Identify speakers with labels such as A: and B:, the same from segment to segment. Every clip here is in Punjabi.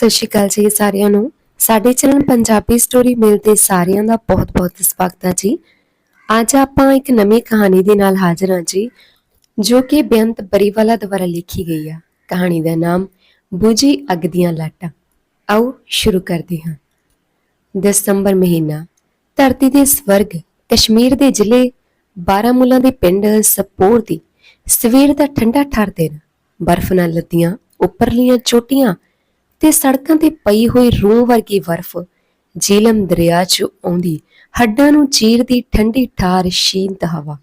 A: ਸਤਿ ਸ਼੍ਰੀ ਅਕਾਲ ਜੀ ਸਾਰਿਆਂ ਨੂੰ। ਸਾਡੇ ਚੈਨਲ ਪੰਜਾਬੀ ਸਟੋਰੀ ਮਿਲ ਤੇ ਸਾਰਿਆਂ ਦਾ ਬਹੁਤ-ਬਹੁਤ ਸਵਾਗਤ ਹੈ ਜੀ। ਅੱਜ ਆਪਾਂ ਇੱਕ ਨਵੀਂ ਕਹਾਣੀ ਦੇ ਨਾਲ ਹਾਜ਼ਰ ਹਾਂ ਜੀ, ਜੋ ਕਿ ਬੇਅੰਤ ਬਰੀਵਾਲਾ ਦੁਆਰਾ ਲਿਖੀ ਗਈ ਆ ਕਹਾਣੀ ਦਾ ਨਾਮ ਬੂਜੀ ਅੱਗ ਦੀਆਂ ਲਾਟਾਂ। ਆਓ ਸ਼ੁਰੂ ਕਰਦੇ ਹਾਂ। ਦਸੰਬਰ ਮਹੀਨਾ, ਧਰਤੀ ਦੇ ਸਵਰਗ, ਕਸ਼ਮੀਰ ਦੇ ਜ਼ਿਲ੍ਹੇ ਬਾਰਾਮੂਲਾ ਦੇ ਪਿੰਡ ਸਪੋਰ ਦੀ ਸਵੇਰ ਦਾ ਠੰਡਾ ਠਾਰ ਦਿਨ। ਬਰਫ਼ ਨਾਲ ਲੱਦੀਆਂ ਉੱਪਰਲੀਆਂ ਚੋਟੀਆਂ ਤੇ ਸੜਕਾਂ ਤੇ ਪਈ ਹੋਈ ਰੂਹ ਵਰਗੀ ਬਰਫ਼ ਜੀਲਮ ਦਰਿਆ 'ਚ ਆਉਂਦੀ, ਹੱਡਾਂ ਨੂੰ ਚੀਰਦੀ ਠੰਡੀ ਠਾਰ ਸ਼ੀਂਤ ਹਵਾ।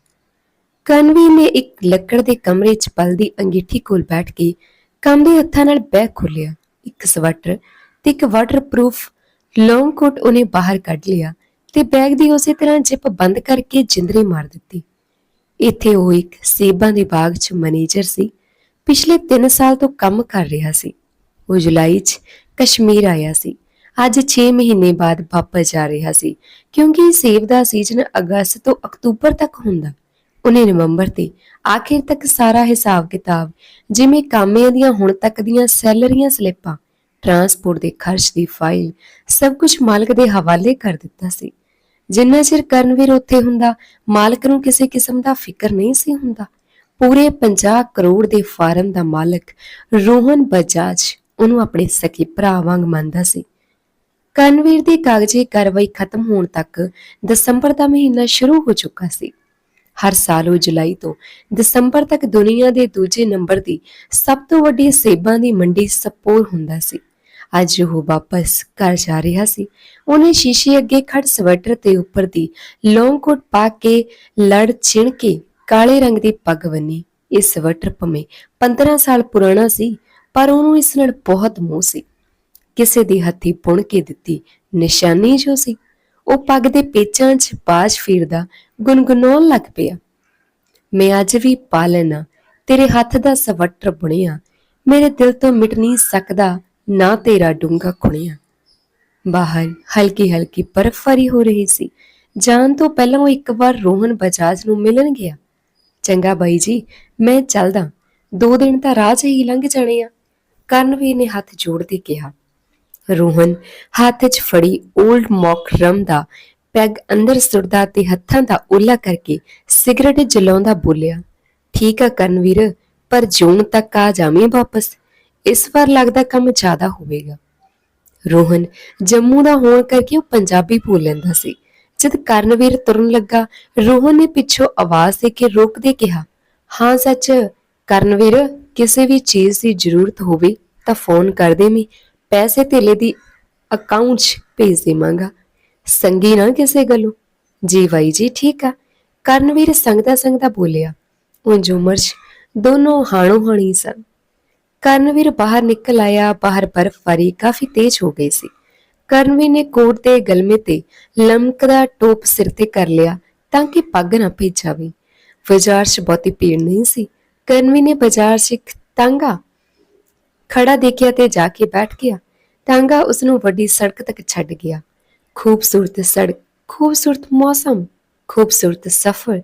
A: ਕਨਵੀ ਨੇ ਇੱਕ ਲੱਕੜ ਦੇ ਕਮਰੇ 'ਚ ਪਲਦੀ ਅੰਗੀਠੀ ਕੋਲ ਬੈਠ ਕੇ ਕੰਬਦੇ ਹੱਥਾਂ ਨਾਲ ਬੈਗ ਖੋਲਿਆ ਇੱਕ ਸਵੈਟਰ ਤੇ ਇੱਕ ਵਾਟਰਪ੍ਰੂਫ ਲੌਂਗ ਕੋਟ ਉਹਨੇ ਬਾਹਰ ਕੱਢ ਲਿਆ ਤੇ ਬੈਗ ਦੀ ਉਸੇ ਤਰ੍ਹਾਂ ਜਿਪ ਬੰਦ ਕਰਕੇ ਜਿੰਦਰੀ ਮਾਰ ਦਿੱਤੀ। ਇੱਥੇ ਉਹ ਇੱਕ ਸੇਬਾਂ ਦੇ ਬਾਗ 'ਚ ਮੈਨੇਜਰ ਸੀ। ਪਿਛਲੇ 3 ਸਾਲ ਤੋਂ ਕੰਮ ਕਰ ਰਿਹਾ ਸੀ। ਉਹ ਜੁਲਾਈ 'ਚ ਕਸ਼ਮੀਰ ਆਇਆ ਸੀ। ਅੱਜ 6 ਮਹੀਨੇ ਬਾਅਦ ਵਾਪਸ ਜਾ ਰਿਹਾ ਸੀ, ਕਿਉਂਕਿ ਸੇਬ ਦਾ ਸੀਜ਼ਨ ਅਗਸਤ ਤੋਂ ਅਕਤੂਬਰ ਤੱਕ ਹੁੰਦਾ। ਉਹਨੇ ਨਵੰਬਰ ਤੇ ਆਖਿਰ ਤੱਕ ਸਾਰਾ ਹਿਸਾਬ ਕਿਤਾਬ, ਜਿਵੇਂ ਕਾਮਿਆਂ ਦੀਆਂ ਹੁਣ ਤੱਕ ਦੀਆਂ ਸੈਲਰੀਆਂ ਸਲਿੱਪਾਂ, ਟਰਾਂਸਪੋਰਟ ਦੇ ਖਰਚ ਦੀ ਫਾਈਲ, ਸਭ ਕੁਝ ਮਾਲਕ ਦੇ ਹਵਾਲੇ ਕਰ ਦਿੱਤਾ ਸੀ। ਜਿੰਨਾ ਚਿਰ ਕਰਨਵੀਰ ਉੱਥੇ ਹੁੰਦਾ, ਮਾਲਕ ਨੂੰ ਕਿਸੇ ਕਿਸਮ ਦਾ ਫਿਕਰ ਨਹੀਂ ਸੀ ਹੁੰਦਾ। ਪੂਰੇ 50 ਕਰੋੜ ਦੇ ਫਾਰਮ ਦਾ ਮਾਲਕ ਰੋਹਨ ਬਜਾਜ ਉਹਨੂੰ ਆਪਣੇ ਸਕੇ ਭਰਾ ਵਾਂਗ ਮੰਨਦਾ ਸੀ। ਕਰਨਵੀਰ ਦੀ ਕਾਗਜ਼ੀ ਕਾਰਵਾਈ ਖਤਮ ਹੋਣ ਤੱਕ ਦਸੰਬਰ ਦਾ ਮਹੀਨਾ ਸ਼ੁਰੂ ਹੋ ਚੁੱਕਾ ਸੀ। ਹਰ ਸਾਲ ਉਹ ਜੁਲਾਈ ਤੋਂ ਦਸੰਬਰ ਤੱਕ ਦੁਨੀਆ ਦੇ ਦੂਜੇ ਨੰਬਰ ਦੀ ਸਭ ਤੋਂ ਵੱਡੀ ਸੇਬਾਂ ਦੀ ਮੰਡੀ ਸਪੋਰ ਹੁੰਦਾ ਸੀ। ਅੱਜ ਉਹ ਵਾਪਸ ਘਰ ਜਾ ਰਿਹਾ ਸੀ। ਉਹਨੇ ਸ਼ੀਸ਼ੇ ਅੱਗੇ ਖੜ ਸਵੈਟਰ ਤੇ ਉੱਪਰ ਦੀ ਲੌਂਗ ਕੋਟ ਪਾ ਕੇ ਲੜ ਛਿਣ ਕੇ ਕਾਲੇ ਰੰਗ ਦੀ ਪੱਗ ਬੰਨੀ। ਇਹ ਸਵੈਟਰ ਭਵੇਂ 15 ਸਾਲ ਪੁਰਾਣਾ ਸੀ ਪਰ ਉਹਨੂੰ ਇਸ ਨਾਲ ਬਹੁਤ ਮੋਹ ਸੀ। ਕਿਸੇ ਦੀ ਹੱਥੀ ਪੁਣ ਕੇ ਦਿੱਤੀ ਨਿਸ਼ਾਨੀ ਜੋ ਸੀ, ਉਹ ਪੱਗ ਦੇ ਪੇਚਾਂ 'ਚ ਬਾਜ ਫੀਰਦਾ ਗੁੰਗੁਨਾਉਣ ਲੱਗ ਪਿਆ। ਮੈਂ ਅੱਜ ਵੀ ਪਾ ਲੈਣਾ ਤੇਰੇ ਹੱਥ ਦਾ ਸਵੱਟਰ ਬੁਣਿਆ, ਮੇਰੇ ਦਿਲ ਤੋਂ ਮਿਟ ਨਹੀਂ ਸਕਦਾ, ਨਾ ਤੇਰਾ ਡੂੰਘਾ ਖੁਣਿਆ। ਬਾਹਰ ਹਲਕੀ ਹਲਕੀ ਬਰਫ਼ਬਾਰੀ ਹੋ ਰਹੀ ਸੀ। ਜਾਣ ਤੋਂ ਪਹਿਲਾਂ ਉਹ ਇੱਕ ਵਾਰ ਰੋਹਨ ਬਜਾਜ ਨੂੰ ਮਿਲਣ ਗਿਆ। ਚੰਗਾ ਬਾਈ ਜੀ, ਮੈਂ ਚੱਲਦਾ। ਦੋ ਦਿਨ ਤਾਂ ਰਾਹ 'ਚ ਹੀ ਲੰਘ ਜਾਣੇ ਆ। ਕਰਨਵੀਰ ਨੇ ਹੱਥ ਜੋੜਦੇ ਕਿਹਾ। ਰੋਹਨ ਹੱਥ 'ਚ ਫੜੀ 올ਡ ਮੌਕ ਰਮ ਦਾ ਪੈਗ ਅੰਦਰ ਸੁੱਟਦਾ ਤੇ ਹੱਥਾਂ ਦਾ ਓਲਾ ਕਰਕੇ ਸਿਗਰਟ ਜਲਾਉਂਦਾ ਬੋਲਿਆ, ਠੀਕ ਆ ਕਰਨਵੀਰ ਪਰ ਜੂਨ ਤੱਕ ਆ ਜਾਵੇਂ ਵਾਪਸ। ਇਸ ਵਾਰ ਲੱਗਦਾ ਕੰਮ ਜ਼ਿਆਦਾ ਹੋਵੇਗਾ। ਰੋਹਨ ਜੰਮੂ ਦਾ ਹੋਣ ਕਰਕੇ ਉਹ ਪੰਜਾਬੀ ਬੋਲ ਲੈਂਦਾ ਸੀ। ਜਦ ਕਰਨਵੀਰ ਤੁਰਨ ਲੱਗਾ, ਰੋਹਨ ਨੇ ਪਿੱਛੋਂ ਆਵਾਜ਼ ਦੇ ਕੇ ਰੋਕਦੇ ਕਿਹਾ, ਹਾਂ, ਸੱਚ। ਕਰਨਵੀਰ ਕਿਸੇ ਵੀ ਚੀਜ਼ ਦੀ ਜ਼ਰੂਰਤ ਹੋਵੇ ਤਾਂ ਫੋਨ ਕਰ ਦੇ ਪੈਸੇ ਧੇਲੇ ਦੀ ਅਕਾਊਂਟ 'ਚ ਭੇਜ ਦੇਵਾਂਗਾ। ਸੰਗੀ ਨਾ ਕਿਸੇ ਗੱਲੋਂ। ਜੀ ਬਾਈ ਜੀ, ਠੀਕ ਆ। ਕਰਨਵੀਰ ਸੰਗਦਾ ਸੰਗਦਾ ਬੋਲਿਆ, ਉਂਝ ਉਮਰ 'ਚ ਦੋਨੋਂ ਹਾਣੋ ਹਾਣੀ ਸਨ। ਕਰਨਵੀਰ ਬਾਹਰ ਨਿਕਲ ਆਇਆ, ਬਾਹਰ ਬਰਫ਼ਬਾਰੀ ਕਾਫੀ ਤੇਜ਼ ਹੋ ਗਈ ਸੀ। ਕਰਨਵੀਰ ਨੇ ਕੋਟ ਦੇ ਗਲਮੇ ਤੇ ਲਮਕਦਾ ਟੋਪ ਸਿਰ ਤੇ ਕਰ ਲਿਆ ਤਾਂ ਕਿ ਪੱਗ ਨਾ ਭਿੱਜ ਜਾਵੇ। ਬਾਜ਼ਾਰ 'ਚ ਬਹੁਤੀ ਭੀੜ ਨਹੀਂ ਸੀ। ਕਰਨਵੀਰ ਨੇ ਬਾਜ਼ਾਰ 'ਚ ਇੱਕ ਤਾਂਗਾ ਖੜਾ ਦੇਖਿਆ ਤੇ ਜਾ ਕੇ ਬੈਠ ਗਿਆ। ਤਾਂਗਾ ਉਸ ਨੂੰ ਵੱਡੀ ਸੜਕ ਤੱਕ ਛੱਡ ਗਿਆ। ਖੂਬਸੂਰਤ ਸੜਕ, ਖੂਬਸੂਰਤ ਮੌਸਮ, ਖੂਬਸੂਰਤ ਸਫ਼ਰ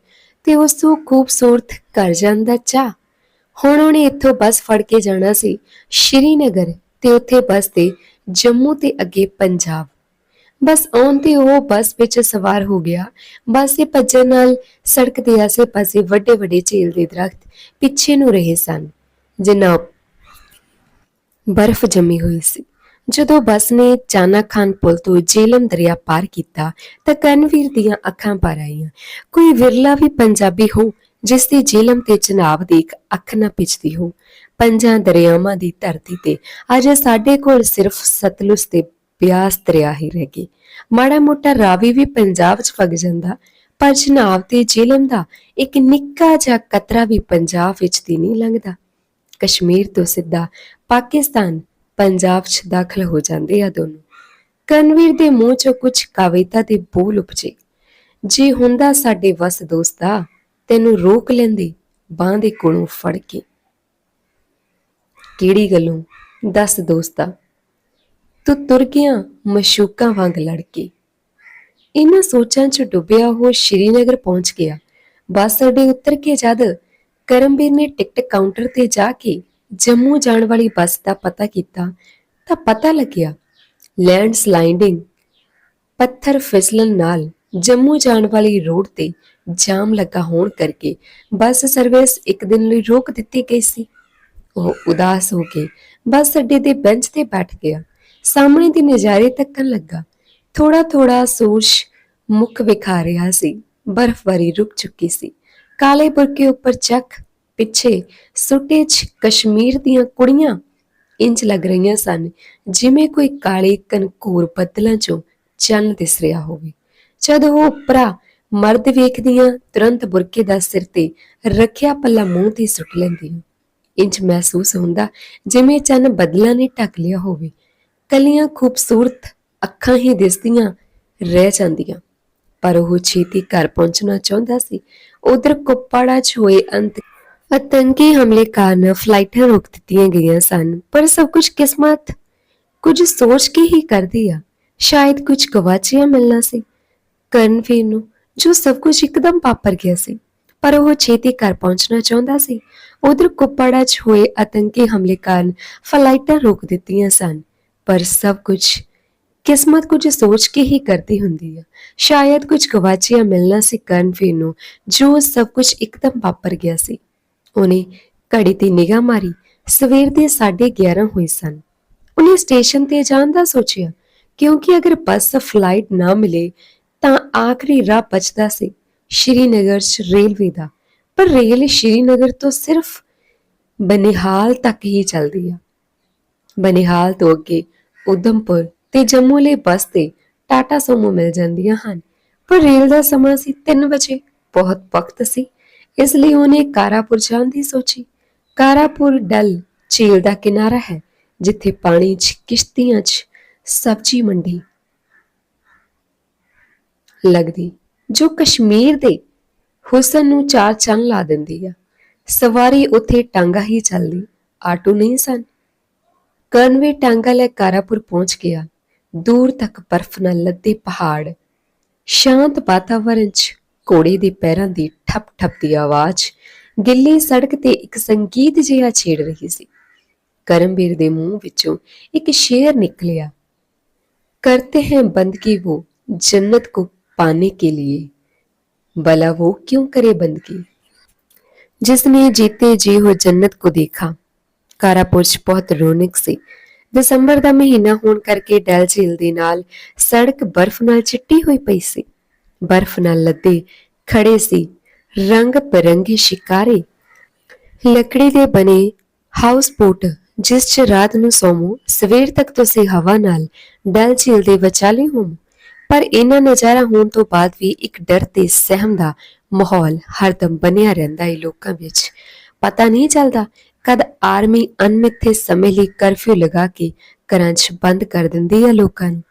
A: ਤੇ ਉਸ ਤੋਂ ਖੂਬਸੂਰਤ ਘਰ ਜਾਣ ਦਾ ਚਾਹ ਹੁਣ ਉਹਨੇ ਇੱਥੋਂ ਬੱਸ ਫੜ ਕੇ ਜਾਣਾ ਸੀ ਸ਼੍ਰੀਨਗਰ ਤੇ ਉੱਥੇ ਬੱਸ ਤੇ ਜੰਮੂ ਤੇ ਅੱਗੇ ਪੰਜਾਬ। ਬਸ ਆਉਣ ਤੇ ਉਹ ਬੱਸ ਵਿੱਚ ਸਵਾਰ ਹੋ ਗਿਆ। ਬੱਸ ਦੇ ਭੱਜਣ ਨਾਲ ਸੜਕ ਦੇ ਆਸੇ-ਪਾਸੇ ਵੱਡੇ-ਵੱਡੇ ਝੀਲ ਦੇ ਦਰਖਤ ਪਿੱਛੇ ਨੂੰ ਰਹੇ ਸਨ। ਜਿਨ੍ਹਾਂ ਬਰਫ਼ ਜੰਮੀ ਹੋਈ ਸੀ। ਜਦੋਂ ਬੱਸ ਨੇ ਚਾਨਾ ਪੁਲ ਤੋਂ ਜੇਲਮ ਦਰਿਆ ਪਾਰ ਕੀਤਾ ਤਾਂ ਕਨਵੀਰ ਦੀਆਂ ਅੱਖਾਂ ਭਰ ਆਈਆਂ। ਕੋਈ ਵਿਰਲਾ ਵੀ ਪੰਜਾਬੀ ਹੋ, ਜਿਸ ਦੀ ਜੇਲਮ ਤੇ ਚਨਾਬ ਦੀ ਇੱਕ ਅੱਖ ਨਾ ਪਿਛਦੀ ਹੋ, ਪੰਜਾਂ ਦਰਿਆਵਾਂ ਦੀ ਧਰਤੀ ਤੇ ਅਜੇ ਸਾਡੇ ਕੋਲ ਸਿਰਫ ਸਤਲੁਜ ਤੇ ਬਿਆਸ ਦਰਿਆ ਹੀ ਰਹਿ ਗਏ ਮਾੜਾ ਮੋਟਾ ਰਾਵੀ ਵੀ ਪੰਜਾਬ 'ਚ ਵਗ ਜਾਂਦਾ, ਪਰ ਚਨਾਬ ਤੇ ਜੇਲਮ ਦਾ ਇੱਕ ਨਿੱਕਾ ਜਿਹਾ ਕਤਰਾ ਵੀ ਪੰਜਾਬ ਵਿੱਚ ਦੀ ਨਹੀਂ ਲੰਘਦਾ। ਕਸ਼ਮੀਰ ਤੋਂ ਸਿੱਧਾ ਪਾਕਿਸਤਾਨ ਪੰਜਾਬ 'ਚ ਦਾਖਲ ਹੋ ਜਾਂਦੇ ਆ ਦੋਨੋਂ। ਕਨਵੀਰ ਦੇ ਮੂੰਹ 'ਚੋਂ ਕੁਝ ਕਵਿਤਾ ਦੇ ਬੋਲ ਉਪਜੇ। ਜੇ ਹੁੰਦਾ ਸਾਡੇ ਵਸ ਦੋਸਤਾ ਤੈਨੂੰ ਰੋਕ ਲੈਂਦੇ, ਬਾਹ ਦੇ ਕੋਲੋਂ ਫੜ ਕੇ। ਕਿਹੜੀ ਗੱਲੋਂ? ਦੱਸ ਦੋਸਤਾ। ਤੂੰ ਤੁਰ ਗਿਆ, ਮਸ਼ੂਕਾਂ ਵਾਂਗ ਲੜ ਕੇ ਇਹਨਾਂ ਸੋਚਾਂ 'ਚ ਡੁੱਬਿਆ ਉਹ ਸ਼੍ਰੀਨਗਰ ਪਹੁੰਚ ਗਿਆ। ਬੱਸ ਅੱਡੇ ਉਤਰ ਕੇ ਜਦ ਕਰਮਵੀਰ ਨੇ ਟਿਕਟ ਕਾਊਂਟਰ ਤੇ ਜਾ ਕੇ ਜੰਮੂ ਜਾਣ ਵਾਲੀ ਬੱਸ ਦਾ ਪਤਾ ਕੀਤਾ, ਤਾਂ ਪਤਾ ਲੱਗਿਆ ਲੈਂਡ ਸਲਾਈਡਿੰਗ ਪੱਥਰ ਫਿਸਲਣ ਨਾਲ ਜੰਮੂ ਜਾਣ ਵਾਲੀ ਰੋਡ ਤੇ ਜਾਮ ਲੱਗਾ ਹੋਣ ਕਰਕੇ ਬੱਸ ਸਰਵਿਸ ਇੱਕ ਦਿਨ ਲਈ ਰੋਕ ਦਿੱਤੀ ਗਈ ਸੀ। ਉਹ ਉਦਾਸ ਹੋ ਕੇ ਬੱਸ ਅੱਡੇ ਦੇ ਬੈਂਚ ਤੇ ਬੈਠ ਗਿਆ। ਸਾਹਮਣੇ ਦੇ ਨਜ਼ਾਰੇ ਤੱਕਣ ਲੱਗਾ। ਥੋੜਾ ਥੋੜਾ ਸੂਰਜ ਮੁੱਖ ਵਿਖਾ ਰਿਹਾ ਸੀ। ਬਰਫ਼ਬਾਰੀ ਰੁਕ ਚੁੱਕੀ ਸੀ। ਕਾਲੇ ਬੁਰਕੇ ਉੱਪਰ ਚੱਕ ਪਿੱਛੇ ਸੁੱਟੇ 'ਚ ਕਸ਼ਮੀਰ ਦੀਆਂ ਕੁੜੀਆਂ ਇੰਜ ਲੱਗ ਰਹੀਆਂ ਸਨ, ਜਿਵੇਂ ਕੋਈ ਕਾਲੇ ਕਨਕੂਰ ਬੱਦਲਾਂ 'ਚੋਂ ਚੰਨ ਦਿਸ ਰਿਹਾ ਹੋਵੇ। ਜਦ ਉਹ ਉੱਪਰਾ ਮਰਦ ਵੇਖਦੀਆਂ ਤੁਰੰਤ ਬੁਰਕੇ ਦਾ ਸਿਰ ਤੇ ਰੱਖਿਆ ਪੱਲਾ ਮੂੰਹ ਤੇ ਸੁੱਟ ਲੈਂਦੀਆਂ। ਇੰਜ ਮਹਿਸੂਸ ਹੁੰਦਾ ਜਿਵੇਂ ਚੰਨ ਬੱਦਲਾਂ ਨੇ ਢੱਕ ਲਿਆ ਹੋਵੇ। ਕਲੀਆਂ ਖੂਬਸੂਰਤ ਅੱਖਾਂ ਹੀ ਦਿਸਦੀਆਂ ਰਹਿ ਜਾਂਦੀਆਂ। ਪਰ ਉਹ ਛੇਤੀ ਘਰ ਪਹੁੰਚਣਾ ਚਾਹੁੰਦਾ ਸੀ। ਉਧਰ ਕੁੱਪਾੜਾ 'ਚ ਹੋਏ ਅੰਤ ਆਤੰਕੀ ਹਮਲੇ ਕਾਰਨ ਫਲਾਈਟਾਂ ਰੋਕ ਦਿੱਤੀਆਂ ਗਈਆਂ ਸਨ, ਪਰ ਸਭ ਕੁਝ ਕਿਸਮਤ, ਕੁਝ ਸੋਚ ਕੇ ਹੀ ਕਰਦੀ ਆ। ਸ਼ਾਇਦ ਕੁਝ ਗਵਾਚਿਆ ਮਿਲਣਾ ਸੀ। ਕਰਨਵੀਰ ਨੂੰ ਜੋ ਸਭ ਕੁਝ ਇੱਕਦਮ ਵਾਪਰ ਗਿਆ ਸੀ। ਪਰ ਉਹ ਛੇਤੀ ਘਰ ਪਹੁੰਚਣਾ ਚਾਹੁੰਦਾ ਸੀ। ਉਧਰ ਕੁੱਪੜਾ 'ਚ ਹੋਏ ਆਤੰਕੀ ਹਮਲੇ ਕਾਰਨ ਫਲਾਈਟਾਂ ਰੋਕ ਦਿੱਤੀਆਂ ਸਨ। ਪਰ ਸਭ ਕੁਝ ਕਿਸਮਤ ਕੁਝ ਸੋਚ ਕੇ ਹੀ ਕਰਦੀ ਹੁੰਦੀ ਹੈ ਸ਼ਾਇਦ ਕੁਝ ਗਵਾਚਿਆ ਮਿਲਣਾ ਸੀ ਕਰਨਵੀਰ ਨੂੰ, ਜੋ ਸਭ ਕੁਝ ਇੱਕਦਮ ਵਾਪਰ ਗਿਆ ਸੀ। ਉਹਨੇ ਘੜੀ ਤੇ ਨਿਗਾਹ ਮਾਰੀ, ਸਵੇਰ ਦੇ 11:30 ਹੋਏ ਸਨ। ਉਹਨੇ ਸਟੇਸ਼ਨ ਤੇ ਜਾਣ ਦਾ ਸੋਚਿਆ, ਕਿਉਂਕਿ ਅਗਰ ਬੱਸ ਫਲਾਈਟ ਨਾ ਮਿਲੇ, ਤਾਂ ਆਖਰੀ ਰਾਹ ਬਚਦਾ ਸੀ ਸ਼੍ਰੀਨਗਰ ਚ ਰੇਲਵੇ ਦਾ। ਪਰ ਰੇਲ ਸ਼੍ਰੀਨਗਰ ਤੋਂ ਸਿਰਫ ਬਨਿਹਾਲ ਤੱਕ ਹੀ ਚੱਲਦੀ ਆ। ਬਨਿਹਾਲ ਤੋਂ ਅੱਗੇ ਉਧਮਪੁਰ ਤੇ ਜੰਮੂ ਲਈ ਬੱਸ ਤੇ ਟਾਟਾ ਸੋਮੋ ਮਿਲ ਜਾਂਦੀਆਂ ਹਨ। ਪਰ ਰੇਲ ਦਾ ਸਮਾਂ ਸੀ 3 ਵਜੇ, ਬਹੁਤ ਵਕਤ ਸੀ। ਇਸ ਲਈ ਉਹਨੇ ਕਾਰਾਪੁਰ ਜਾਣ ਦੀ ਸੋਚੀ। ਕਾਰਾਪੁਰ ਡਲ ਝੀਲ ਦਾ ਕਿਨਾਰਾ ਹੈ, ਜਿੱਥੇ ਪਾਣੀ 'ਚ ਕਿਸ਼ਤੀਆਂ 'ਚ ਸਬਜ਼ੀ ਮੰਡੀ ਲੱਗਦੀ, ਜੋ ਕਸ਼ਮੀਰ ਦੇ ਹੁਸਨ ਨੂੰ ਚਾਰ ਚੰਨ ਲਾ ਦਿੰਦੀ ਆ। ਸਵਾਰੀ ਉੱਥੇ ਟਾਂਗਾ ਹੀ ਚੱਲਦੀ, ਆਟੋ ਨਹੀਂ ਸਨ। ਕਰਨਵੇ ਟਾਂਗਾ ਲੈ ਕਾਰਾਪੁਰ ਪਹੁੰਚ ਗਿਆ ਦੂਰ ਤੱਕ ਬਰਫ਼ ਨਾਲ ਲੱਦੇ ਪਹਾੜ ਸ਼ਾਂਤ ਵਾਤਾਵਰਣ 'ਚ ਘੋੜੇ ਦੇ ਪੈਰਾਂ ਦੀ ਠੱਪ ਠੱਪ ਦੀ ਆਵਾਜ਼ ਗਿੱਲੀ ਸੜਕ ਤੇ ਇੱਕ ਸੰਗੀਤ ਜਿਹਾ ਛੇੜ ਰਹੀ ਸੀ ਕਰਮਵੀਰ ਦੇ ਮੂੰਹ ਵਿੱਚੋਂ ਇੱਕ ਸ਼ੇਰ ਨਿਕਲਿਆ करते हैं बंदगी वो जन्नत को पाने के लिए भला वो क्यों करे बंदगी जिसने जीते जी हो जन्नत को देखा ਕਾਰਾਪੁਰ ਬਹੁਤ ਰੌਣਕ ਸੀ। ਦਸੰਬਰ ਦਾ ਮਹੀਨਾ ਹੋਣ ਕਰਕੇ ਡਲ ਝੀਲ ਦੇ ਨਾਲ ਸੜਕ ਬਰਫ਼ ਨਾਲ ਚਿੱਟੀ ਹੋਈ ਪਈ ਸੀ। ਬਰਫ਼ ਨਾਲ ਲੱਦੇ ਖੜੇ ਸੀ ਰੰਗ ਬਰੰਗੇ ਸ਼ਿਕਾਰੇ। ਲੱਕੜੀ ਦੇ ਬਣੇ ਹਾਊਸ ਬੋਟ ਜਿਸ 'ਚ ਰਾਤ ਨੂੰ ਸੌਮੋ ਸਵੇਰ ਤੱਕ ਤੁਸੀਂ ਹਵਾ ਨਾਲ ਡਲ ਝੀਲ ਦੇ ਵਿਚਾਲੇ ਹੋ ਪਰ ਇਹਨਾਂ ਨਜ਼ਾਰਾ ਹੋਣ ਤੋਂ ਬਾਅਦ ਵੀ ਇੱਕ ਡਰ ਤੇ ਸਹਿਮ ਦਾ ਮਾਹੌਲ ਹਰਦਮ ਬਣਿਆ ਰਹਿੰਦਾ ਹੈ ਲੋਕਾਂ ਵਿੱਚ। ਪਤਾ ਨਹੀਂ ਚੱਲਦਾ ਕਦ ਆਰਮੀ ਅਨਮਿੱਥੇ ਸਮੇਂ ਲਈ ਕਰਫਿਊ ਲਗਾ ਕੇ ਘਰਾਂ 'ਚ ਬੰਦ ਕਰ ਦਿੰਦੀ ਹੈ ਲੋਕਾਂ ਨੂੰ?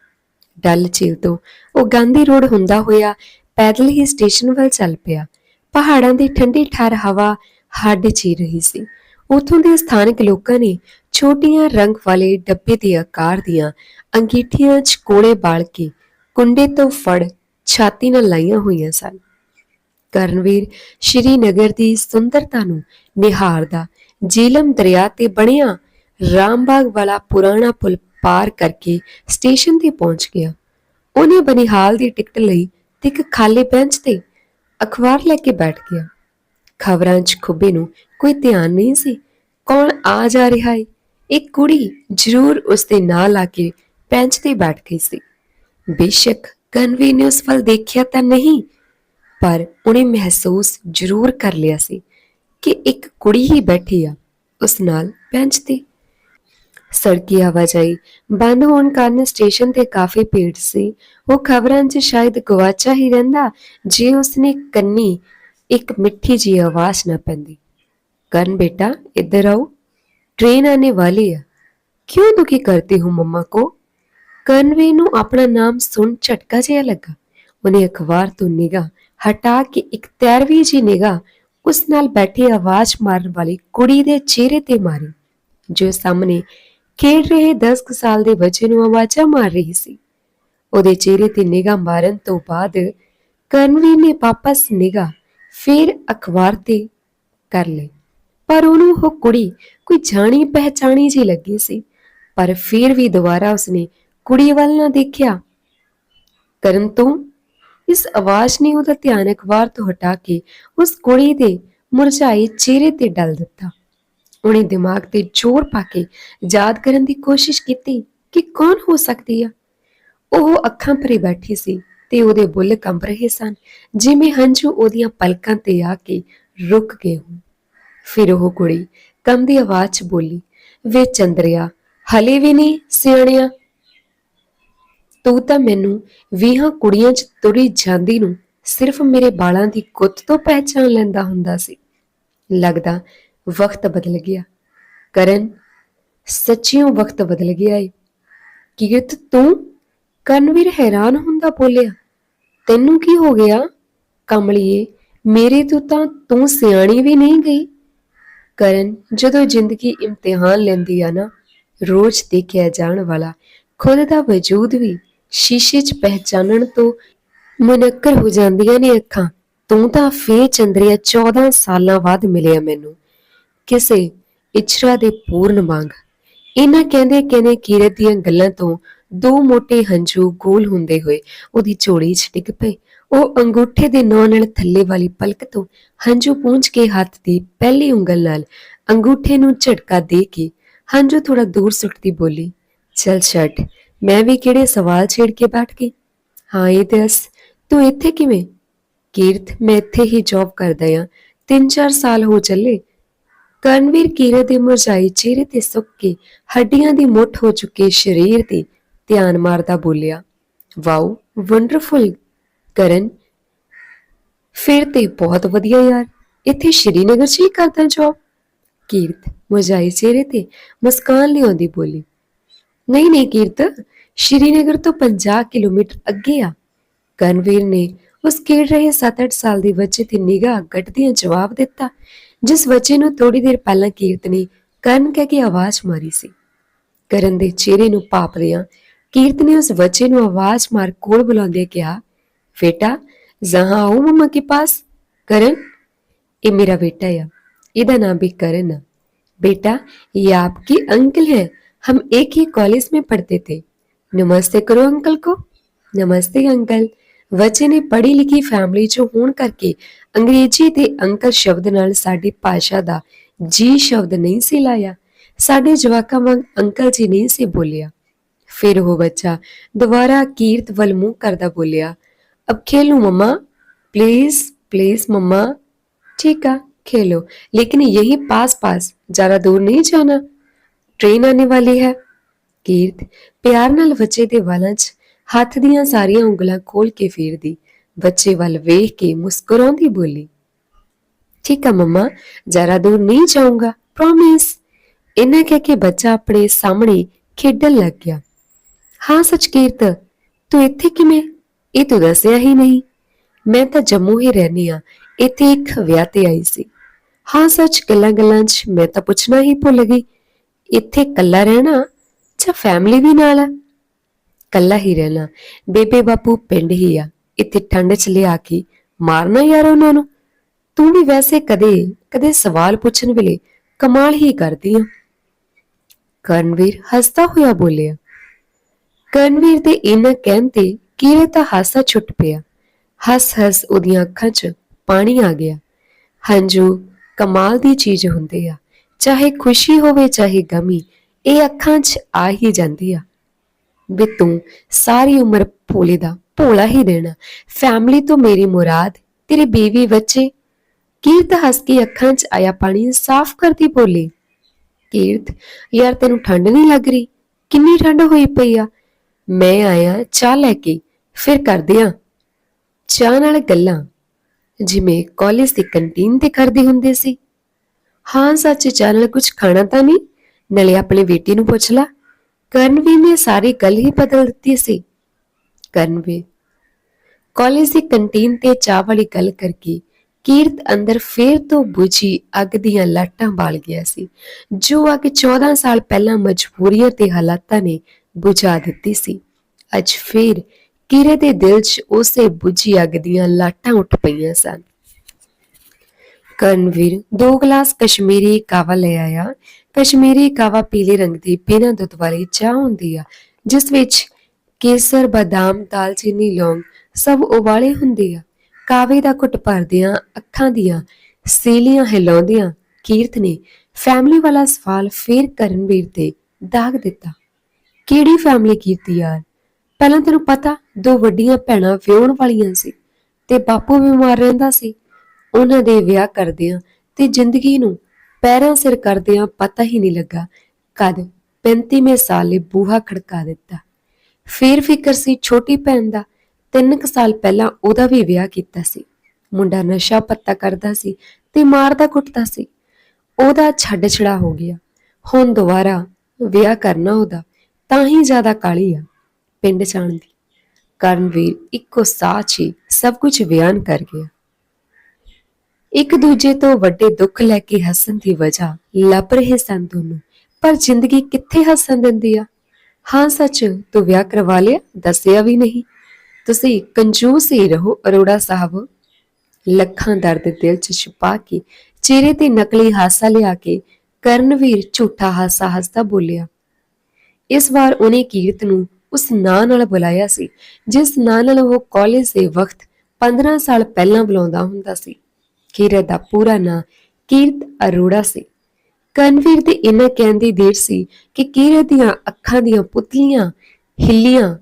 A: ਡਲ ਝੀਲ ਤੋਂ ਉਹ ਗਾਂਧੀ ਰੋਡ ਹੁੰਦਾ ਹੋਇਆ ਪੈਦਲ ਹੀ ਸਟੇਸ਼ਨ ਵੱਲ ਚੱਲ ਪਿਆ। ਪਹਾੜਾਂ ਦੀ ਠੰਡੀ ਠਾਰ ਹਵਾ ਹੱਡ ਚੀ ਰਹੀ ਸੀ। ਉਥੋਂ ਦੇ ਸਥਾਨਕ ਲੋਕਾਂ ਨੇ ਛੋਟੀਆਂ ਰੰਗ ਵਾਲੇ ਡੱਬੇ ਦੀ ਆਕਾਰ ਦੀਆਂ ਅੰਗੀਠੀਆਂ 'ਚ ਕੋੜੇ ਬਾਲ ਕੇ ਕੁੰਡੇ ਤੋਂ ਫੜ ਛਾਤੀ ਨਾਲ ਲਾਈਆਂ ਹੋਈਆਂ ਸਨ। ਕਰਨਵੀਰ ਸ਼੍ਰੀਨਗਰ ਦੀ ਸੁੰਦਰਤਾ ਨੂੰ ਨਿਹਾਰਦਾ ਜੇਲਮ ਦਰਿਆ ਤੇ ਬਣਿਆ ਰਾਮਬਾਗ ਵਾਲਾ ਪੁਰਾਣਾ ਪੁਲ ਪਾਰ ਕਰਕੇ ਸਟੇਸ਼ਨ ਤੇ ਪਹੁੰਚ ਗਿਆ। ਉਹਨੇ ਬਨਿਹਾਲ ਦੀ ਟਿਕਟ ਲਈ ਤੇ ਇੱਕ ਖਾਲੀ ਬੈਂਚ ਤੇ ਅਖਬਾਰ ਲੈ ਕੇ ਬੈਠ ਗਿਆ। ਖਬਰਾਂ 'ਚ ਖੁੱਬੇ ਨੂੰ ਕੋਈ ਧਿਆਨ ਨਹੀਂ ਸੀ। ਕੌਣ ਆ ਜਾ ਰਿਹਾ ਹੈ ਇੱਕ ਕੁੜੀ ਜ਼ਰੂਰ ਉਸ ਦੇ ਨਾਲ ਆ ਕੇ ਬੈਂਚ ਤੇ ਬੈਠ ਗਈ ਸੀ। ਬੇਸ਼ੱਕ ਕਨਵੀ ਨੇ ਉਸ ਵੱਲ ਦੇਖਿਆ ਤਾਂ ਨਹੀਂ, ਪਰ ਉਹਨੇ ਮਹਿਸੂਸ ਜ਼ਰੂਰ ਕਰ ਲਿਆ ਸੀ। ਕਿ ਇੱਕ ਕੁੜੀ ਹੀ ਬੈਠੀ ਆ ਉਸ ਨਾਲ ਬੈਂਚ ਤੇ ਸੜਕੀ ਆਵਾਜਾਈ ਬੰਦ ਹੋਣ ਕਾਰਨ ਸਟੇਸ਼ਨ ਤੇ ਕਾਫੀ ਭੀੜ ਸੀ ਉਹ ਖਬਰਾਂ 'ਚ ਸ਼ਾਇਦ ਗਵਾਚਾ ਹੀ ਰਹਿੰਦਾ ਜੇ ਉਸਨੇ ਕੰਨੀ ਇੱਕ ਮਿੱਠੀ ਜੀ ਆਵਾਜ਼ ਨਾ ਪੈਂਦੀ ਕਰਨ बेटा इधर आओ ट्रेन आने वाली है क्यों दुखी करती हूँ मम्मा को ਕਰਨਵੇ ਨੂੰ ਆਪਣਾ ਨਾਮ ਸੁਣ ਝਟਕਾ ਜਿਹਾ ਲੱਗਾ ਉਹਨੇ ਅਖਬਾਰ ਤੋਂ ਨਿਗਾਹ ਹਟਾ ਕੇ ਇੱਕ ਤੈਰਵੀ ਜੀ ਨਿਗਾਹ ਉਸ ਨਾਲ ਬੈਠੀ ਆਵਾਜ਼ ਮਾਰਨ ਵਾਲੀ ਕੁੜੀ ਦੇ ਚਿਹਰੇ ਤੇ ਮਾਰੀ, ਜੋ ਸਾਹਮਣੇ ਖੇਡ ਰਹੇ 10 ਕੁ ਸਾਲ ਦੇ ਬੱਚੇ ਨੂੰ ਆਵਾਜ਼ਾਂ ਮਾਰ ਰਹੀ ਸੀ। ਉਹਦੇ ਚਿਹਰੇ ਤੇ ਨਿਗਾਹ ਮਾਰਨ ਤੋਂ ਬਾਅਦ ਕਰਨਵੀਰ ਨੇ ਵਾਪਸ ਨਿਗਾਹ ਫਿਰ ਅਖਬਾਰ ਤੇ ਕਰ ਲਈ। ਪਰ ਉਹਨੂੰ ਉਹ ਕੁੜੀ ਕੋਈ ਜਾਣੀ ਪਹਿਚਾਣੀ ਜੀ ਲੱਗੀ ਸੀ, ਪਰ ਫਿਰ ਵੀ ਦੁਬਾਰਾ ਉਸਨੇ ਕੁੜੀ ਵੱਲ ਨਾ ਦੇਖਿਆ। ਕਰਨ ਤੋਂ ਇਸ ਆਵਾਜ਼ ਨੇ ਉਹਦਾ ਧਿਆਨ ਅਖਬਾਰ ਤੋਂ ਹਟਾ ਕੇ ਉਸ ਕੁੜੀ ਦੇ ਮੁਰਝਾਏ ਚਿਹਰੇ ਤੇ ਡਲ ਦਿੱਤਾ। ਉਹਨੇ ਦਿਮਾਗ ਤੇ ਜ਼ੋਰ ਪਾ ਕੇ ਯਾਦ ਕਰਨ ਦੀ ਕੋਸ਼ਿਸ਼ ਕੀਤੀ ਕਿ ਕੌਣ ਹੋ ਸਕਦੀ ਆ। ਉਹ ਅੱਖਾਂ ਭਰੀ ਬੈਠੀ ਸੀ ਤੇ ਉਹਦੇ ਬੁੱਲ ਕੰਬ ਰਹੇ ਸਨ, ਜਿਵੇਂ ਹੰਝੂ ਉਹਦੀਆਂ ਪਲਕਾਂ ਤੇ ਆ ਕੇ ਰੁਕ ਗਏ ਹੋਣ। ਫਿਰ ਉਹ ਕੁੜੀ ਕੰਬਦੀ ਆਵਾਜ਼ 'ਚ ਬੋਲੀ, ਵੇ ਚੰਦਰਿਆ, ਹਲੇ ਵੀ ਨਹੀਂ ਸਿਆਣਿਆ? ਤੂੰ ਤਾਂ ਮੈਨੂੰ ਵੀਹਾਂ ਕੁੜੀਆਂ 'ਚ ਤੁਰੀ ਜਾਂਦੀ ਨੂੰ ਸਿਰਫ ਮੇਰੇ ਬਾਲਾਂ ਦੀ ਗੁੱਤ ਤੋਂ ਪਹਿਚਾਨ ਲੈਂਦਾ ਹੁੰਦਾ ਸੀ। ਲੱਗਦਾ ਵਕਤ ਬਦਲ ਗਿਆ। ਕਰਨ, ਸੱਚੀਓ ਵਕਤ ਬਦਲ ਗਿਆ ਏ। ਕੀਰਤ ਤੂੰ ਕਰਨਵੀਰ ਹੈਰਾਨ ਹੁੰਦਾ ਬੋਲਿਆ? ਤੈਨੂੰ ਕੀ ਹੋ ਗਿਆ? ਕਮਲੀਏ, ਮੇਰੇ ਤੋਂ ਤਾਂ ਤੂੰ ਸਿਆਣੀ ਵੀ ਨਹੀਂ ਗਈ। ਕਰਨ, ਜਦੋਂ ਜ਼ਿੰਦਗੀ ਇਮਤਿਹਾਨ ਲੈਂਦੀ ਆ ਨਾ, ਰੋਜ਼ ਦੇਖਿਆ ਜਾਣ ਵਾਲਾ ਖੁਦ ਦਾ ਵਜੂਦ ਵੀ ਸ਼ੀਸ਼ੇ 'ਚ ਪਹਿਚਾਨਣ ਤੋਂ ਮੁਨੱਕਰ ਹੋ ਜਾਂਦੀਆਂ ਨੇ ਅੱਖਾਂ। ਤੂੰ ਤਾਂ ਫੇ ਚੰਦਰਿਆ 14 ਸਾਲਾਂ ਬਾਅਦ ਮਿਲਿਆ ਮੈਨੂੰ। ਕਿਸੇ ਇਚਰਾ ਦੇ ਪੂਰਨ ਵਾਂਗ। ਇਹਨਾਂ ਕਹਿੰਦੇ ਕਹਿੰਦੇ ਕੀਰਤ ਦੀਆਂ ਗੱਲਾਂ ਤੋਂ ਦੋ ਮੋਟੇ ਹੰਝੂ ਗੋਲ ਹੁੰਦੇ ਹੋਏ ਉਹਦੀ ਝੋਲੀ 'ਚ ਡਿੱਗ ਪਏ। ਉਹ ਅੰਗੂਠੇ ਦੇ ਨੌ ਨਾਲ ਥੱਲੇ ਵਾਲੀ ਪਲਕ ਤੋਂ ਹੰਝੂ ਪੂੰਝ ਕੇ ਹੱਥ ਦੀ ਪਹਿਲੀ ਉਂਗਲ ਨਾਲ ਅੰਗੂਠੇ ਨੂੰ ਝਟਕਾ ਦੇ ਕੇ ਹੰਝੂ ਥੋੜਾ ਦੂਰ ਸੁੱਟਦੀ ਬੋਲੀ ਚਲ ਛੱਡ, ਮੈਂ ਵੀ ਕਿਹੜੇ ਸਵਾਲ ਛੇੜ ਕੇ ਬੈਠ ਗਈ। ਹਾਂ, ਇਹ ਦੱਸ, ਤੂੰ ਇੱਥੇ ਕਿਵੇਂ? ਕੀਰਤ, ਮੈਂ ਇੱਥੇ ਹੀ ਜੌਬ ਕਰਦਾ ਆ 3-4 ਸਾਲ ਹੋ ਚੱਲੇ। ਕਰਨਵੀਰ ਕੀਰਤ ਦੇ ਮੁਰਝਾਏ ਚਿਹਰੇ ਤੇ ਸੁੱਕ ਕੇ ਹੱਡੀਆਂ ਦੀ ਮੁੱਠ ਹੋ ਚੁੱਕੇ ਸਰੀਰ ਤੇ ਧਿਆਨ ਮਾਰਦਾ ਬੋਲਿਆ, ਵਾਓ ਵੰਡਰਫੁਲ ਕਰਨ। ਫਿਰ ਤੇ ਬਹੁਤ ਵਧੀਆ ਯਾਰ, ਇੱਥੇ ਸ਼੍ਰੀਨਗਰ 'ਚ ਹੀ ਕਰਦਾ ਜੌਬ ਕੀਰਤ ਮੁਰਝਾਏ ਚਿਹਰੇ ਤੇ ਮੁਸਕਾਨ ਲਿਆਉਂਦੀ ਬੋਲੀ ਨਹੀਂ ਨਹੀਂ ਕੀਰਤ ਸ਼੍ਰੀਨਗਰ ਤੋਂ 50 ਕਿਲੋਮੀਟਰ ਅੱਗੇ ਆ ਕਰਨਵੀਰ ਨੇ ਉਸ ਖੇਡ ਰਹੇ 7-8 ਸਾਲ ਦੇ ਬੱਚੇ ਤੇ ਨਿਗਾਹ ਗੱਟਦਿਆਂ ਜਵਾਬ ਦਿੱਤਾ ਜਿਸ ਬੱਚੇ ਨੂੰ ਥੋੜੀ ਦੇਰ ਪਹਿਲਾਂ ਕੀਰਤ ਨੇ ਕਰਨ ਕਹਿ ਕੇ ਆਵਾਜ਼ ਮਾਰੀ ਸੀ ਕਰਨ ਦੇ ਚਿਹਰੇ ਨੂੰ ਪਾਪਦਿਆਂ ਕੀਰਤ ਨੇ ਉਸ ਬੱਚੇ ਨੂੰ ਆਵਾਜ਼ ਮਾਰ ਕੋਲ ਬੁਲਾਉਂਦੇ ਕਿਹਾ ਬੇਟਾ ਜ਼ਹਾਂ ਆਓ ਮਮਾ ਕੇ ਪਾਸ ਕਰਨ ਇਹ ਮੇਰਾ बेटा है इसका नाम भी करण है बेटा ये आपके अंकल हैं हम एक ही कॉलेज में पढ़ते थे नमस्ते करो अंकल को ਨਮਸਤੇ ਅੰਕਲ ਬੱਚੇ ਨੇ ਪੜ੍ਹੀ ਲਿਖੀ ਫੈਮਿਲੀ ਚੋਂ ਹੋਣ ਕਰਕੇ ਅੰਗਰੇਜ਼ੀ ਦੇ ਅੰਕਲ ਸ਼ਬਦ ਨਾਲ ਸਾਡੀ ਭਾਸ਼ਾ ਦਾ ਜੀ ਸ਼ਬਦ ਨਹੀਂ ਸੀ ਲਾਇਆ ਸਾਡੇ ਜਵਾਕਾਂ ਵਾਂਗ ਅੰਕਲ ਜੀ ਨਹੀਂ ਸੀ ਬੋਲਿਆ ਫਿਰ ਉਹ ਬੱਚਾ ਦੁਬਾਰਾ ਕੀਰਤ ਵੱਲ ਮੂੰਹ ਕਰਦਾ ਬੋਲਿਆ अब खेलूं मम्मा प्लीज प्लीज मम्मा ठीक है खेलो लेकिन यही पास पास ज्यादा दूर नहीं जाना ट्रेन आने वाली है ਕੀਰਤ ਪਿਆਰ ਨਾਲ ਬੱਚੇ ਦੇ ਵਾਲਾਂ 'ਚ ਹੱਥ ਦੀਆਂ ਸਾਰੀਆਂ ਉਂਗਲਾਂ ਖੋਲ ਕੇ ਫੇਰਦੀ ਬੱਚੇ ਵੱਲ ਵੇਖ ਕੇ ਮੁਸਕਰਾਉਂਦੀ ਬੋਲੀ ਠੀਕ ਹੈ ਮੰਮਾ ਜ਼ਰਾ ਦੂਰ ਨਹੀਂ ਜਾਊਂਗਾ ਪ੍ਰੋਮਿਸ ਇਹਨਾਂ ਕਹਿ ਕੇ ਬੱਚਾ ਆਪਣੇ ਸਾਹਮਣੇ ਖੇਡਣ ਲੱਗ ਗਿਆ ਹਾਂ ਸੱਚ ਕੀਰਤ ਤੂੰ ਇੱਥੇ ਕਿਵੇਂ ਇਹ ਤੂੰ ਦੱਸਿਆ ਹੀ ਨਹੀਂ ਮੈਂ ਤਾਂ ਜੰਮੂ ਹੀ ਰਹਿੰਦੀ ਆ ਇੱਥੇ ਇੱਕ ਵਿਆਹ ਤੇ ਆਈ ਸੀ ਹਾਂ ਸੱਚ ਗੱਲਾਂ ਗੱਲਾਂ 'ਚ ਮੈਂ ਤਾਂ ਪੁੱਛਣਾ ਹੀ ਭੁੱਲ ਗਈ ਇੱਥੇ ਇਕੱਲਾ ਰਹਿਣਾ ਜਾਂ ਫੈਮਿਲੀ ਵੀ ਨਾਲ ਆ? ਇਕੱਲਾ ਹੀ ਰਹਿਣਾ। ਬੇਬੇ ਬਾਪੂ ਪਿੰਡ ਹੀ ਆ। ਇੱਥੇ ਠੰਡ 'ਚ ਲਿਆ ਕੇ ਮਾਰਨਾ ਯਾਰ ਉਹਨਾਂ ਨੂੰ। ਤੂੰ ਵੀ ਵੈਸੇ ਕਦੇ ਕਦੇ ਸਵਾਲ ਪੁੱਛਣ ਵੇਲੇ ਕਮਾਲ ਹੀ ਕਰਦੀ ਆ। ਕਰਨਵੀਰ ਹੱਸਦਾ ਹੋਇਆ ਬੋਲਿਆ। ਕਰਨਵੀਰ ਦੇ ਇਹਨਾਂ ਕਹਿਣ ਤੇ ਕੀਰਤ ਤਾਂ ਹਾਸਾ ਛੁੱਟ ਪਿਆ। ਹੱਸ ਹੱਸ ਉਹਦੀਆਂ ਅੱਖਾਂ 'ਚ ਪਾਣੀ ਆ ਗਿਆ। ਹੰਝੂ ਕਮਾਲ ਦੀ ਚੀਜ਼ ਹੁੰਦੇ ਆ। ਚਾਹੇ ਖੁਸ਼ੀ ਹੋਵੇ, ਚਾਹੇ ਗਮੀ, ਇਹ ਅੱਖਾਂ 'ਚ ਆ ਹੀ ਜਾਂਦੀ ਆ। ਵੀ ਤੂੰ ਸਾਰੀ ਉਮਰ ਭੋਲੇ ਦਾ ਭੋਲਾ ਹੀ ਦੇਣਾ ਫੈਮਿਲੀ ਤੋਂ ਮੇਰੀ ਮੁਰਾਦ, ਤੇਰੀ ਬੀਵੀ ਬੱਚੇ, ਕੀਰਤ ਹੱਸ ਕੇ ਅੱਖਾਂ 'ਚ ਆਇਆ ਪਾਣੀ ਸਾਫ਼ ਕਰਦੀ ਬੋਲੀ, ਕੀਰਤ, ਯਾਰ ਤੈਨੂੰ ਠੰਡ ਨਹੀਂ ਲੱਗ ਰਹੀ? ਕਿੰਨੀ ਠੰਡ ਹੋਈ ਪਈ ਆ? ਮੈਂ ਆਇਆ ਚਾਹ ਲੈ ਕੇ, ਫਿਰ ਕਰਦੇ ਆ। ਚਾਹ ਨਾਲ ਗੱਲਾਂ, ਜਿਵੇਂ ਕਾਲਜ ਦੀ ਕੰਟੀਨ ਤੇ ਕਰਦੇ ਹੁੰਦੇ ਸੀ। ਹਾਂ, ਸੱਚ ਚਾਹ ਨਾਲ ਕੁਝ ਖਾਣਾ ਤਾਂ ਨਹੀਂ? ਨਾਲੇ ਆਪਣੀ ਬੇਟੀ ਨੂੰ ਪੁੱਛ ਲਾ। ਕਰਨਵੀ ਨੇ ਸਾਰੀ ਗੱਲ ਹੀ ਬਦਲ ਦਿੱਤੀ ਸੀ। ਕਰਨਵੀ ਕਾਲਜ ਦੀ ਕੰਟੀਨ ਤੇ ਚਾਹ ਵਾਲੀ ਗੱਲ ਕਰਕੇ ਕੀਰਤ ਅੰਦਰ ਫੇਰ ਤੋਂ ਬੁਝੀ ਅੱਗ ਦੀਆਂ ਲਾਟਾਂ ਬਾਲ ਗਿਆ ਸੀ, ਜੋ ਅੱਗ 14 ਸਾਲ ਪਹਿਲਾਂ ਮਜਬੂਰੀਆਂ ਤੇ ਹਾਲਾਤਾਂ ਨੇ ਬੁਝਾ ਦਿੱਤੀ ਸੀ। ਅੱਜ ਫੇਰ ਕੀਰਤ ਦੇ ਦਿਲ 'ਚ ਉਸੇ ਬੁਝੀ ਅੱਗ ਦੀਆਂ ਲਾਟਾਂ ਉੱਠ ਪਈਆਂ ਸਨ। ਕਰਨਵੀਰ ਦੋ ਗਲਾਸ ਕਸ਼ਮੀਰੀ ਕਾਵਾ ਲੈ ਆਇਆ। ਕਸ਼ਮੀਰੀ ਕਾਵਾ ਪੀਲੇ ਰੰਗ ਦੀ ਬਿਨਾਂ ਦੁੱਧ ਵਾਲੀ ਚਾਹ ਹੁੰਦੀ ਆ, ਜਿਸ ਵਿੱਚ ਕੇਸਰ, ਬਦਾਮ ਦਾਲਚੀਨੀ ਲੌਂਗ ਸਭ ਉਬਾਲੇ ਹੁੰਦੇ ਆ। ਕਾਵੇ ਦਾ ਘੁੱਟ ਭਰਦਿਆਂ ਅੱਖਾਂ ਦੀਆਂ ਸੇਲੀਆਂ ਹਿਲਾਉਂਦਿਆਂ ਕੀਰਤ ਨੇ ਫੈਮਿਲੀ ਵਾਲਾ ਸਵਾਲ ਫੇਰ ਕਰਨਵੀਰ ਤੇ ਦਾਗ ਦਿੱਤਾ। ਕਿਹੜੀ ਫੈਮਿਲੀ ਕੀਤੀ ਯਾਰ? ਪਹਿਲਾਂ ਤੈਨੂੰ ਪਤਾ, ਦੋ ਵੱਡੀਆਂ ਭੈਣਾਂ ਵਿਆਹਣ ਵਾਲੀਆਂ ਸੀ ਤੇ ਬਾਪੂ ਬਿਮਾਰ ਰਹਿੰਦਾ ਸੀ। ਉਹਨਾਂ ਦੇ ਵਿਆਹ ਕਰਦਿਆਂ ਤੇ ਜ਼ਿੰਦਗੀ ਨੂੰ ਪੈਰਾਂ ਸਿਰ ਕਰਦਿਆਂ ਪਤਾ ਹੀ ਨਹੀਂ ਲੱਗਾ, ਕਦ 35ਵੇਂ ਸਾਲੇ ਬੂਹਾ ਖੜਕਾ ਦਿੱਤਾ। ਫੇਰ ਫਿਕਰ ਸੀ ਛੋਟੀ ਭੈਣ ਦਾ, ਤਿੰਨ ਕੁ ਸਾਲ ਪਹਿਲਾਂ ਉਹਦਾ ਵੀ ਵਿਆਹ ਕੀਤਾ ਸੀ। ਮੁੰਡਾ ਨਸ਼ਾ ਪੱਤਾ ਕਰਦਾ ਸੀ ਤੇ ਮਾਰਦਾ ਕੁੱਟਦਾ ਸੀ। ਉਹਦਾ ਛੱਡ ਛੜਾ ਹੋ ਗਿਆ। ਹੁਣ ਦੁਬਾਰਾ ਵਿਆਹ ਕਰਨਾ ਉਹਦਾ ਤਾਂ ਹੀ ਜ਼ਿਆਦਾ ਕਾਲੀ ਆ ਪਿੰਡ ਜਾਣ ਦੀ। ਕਰਨਵੀਰ ਇੱਕੋ ਸਾਹ 'ਚ ਸਭ ਕੁਝ ਬਿਆਨ ਕਰ ਗਿਆ। ਇੱਕ ਦੂਜੇ ਤੋਂ ਵੱਡੇ ਦੁੱਖ ਲੈ ਕੇ ਹੱਸਣ ਦੀ ਵਜ੍ਹਾ ਲੱਭ ਰਹੇ ਸਨ ਦੋਨੋਂ। ਪਰ ਜ਼ਿੰਦਗੀ ਕਿੱਥੇ ਹੱਸਣ ਦਿੰਦੀ ਆ? ਹਾਂ, ਸੱਚ, ਤੂੰ ਵਿਆਹ ਕਰਵਾ ਲਿਆ, ਦੱਸਿਆ ਵੀ ਨਹੀਂ। ਤੁਸੀਂ ਕੰਜੂਸ ਹੀ ਰਹੋ, ਅਰੋੜਾ ਸਾਹਿਬ। ਲੱਖਾਂ ਦਰਦ ਦਿਲ 'ਚ ਛੁਪਾ ਕੇ, ਚਿਹਰੇ ਤੇ ਨਕਲੀ ਹਾਸਾ ਲਿਆ ਕੇ ਕਰਨਵੀਰ ਝੂਠਾ ਹਾਸਾ ਹੱਸਦਾ ਬੋਲਿਆ। ਇਸ ਵਾਰ ਉਹਨੇ ਕੀਰਤ ਨੂੰ ਉਸ ਨਾਂ ਨਾਲ ਬੁਲਾਇਆ ਸੀ, ਜਿਸ ਨਾਂ ਨਾਲ ਉਹ ਕਾਲਜ ਦੇ ਵਕਤ 15 ਸਾਲ ਪਹਿਲਾਂ ਬੁਲਾਉਂਦਾ ਹੁੰਦਾ ਸੀ। ਕੀਰਤ ਦਾ ਪੂਰਾ ਨਾਂ ਕੀਰਤ ਅਰੋੜਾ ਸੀ। ਕਰਨਵੀਰ ਦੇ ਇਹਨਾਂ ਕਹਿਣ ਦੇਰ ਸੀ ਕਿ ਕੀਰਤ ਦੀਆਂ ਅੱਖਾਂ ਦੀਆਂ ਪੁਤਲੀਆਂ, ਹਿੱਲੀਆਂ,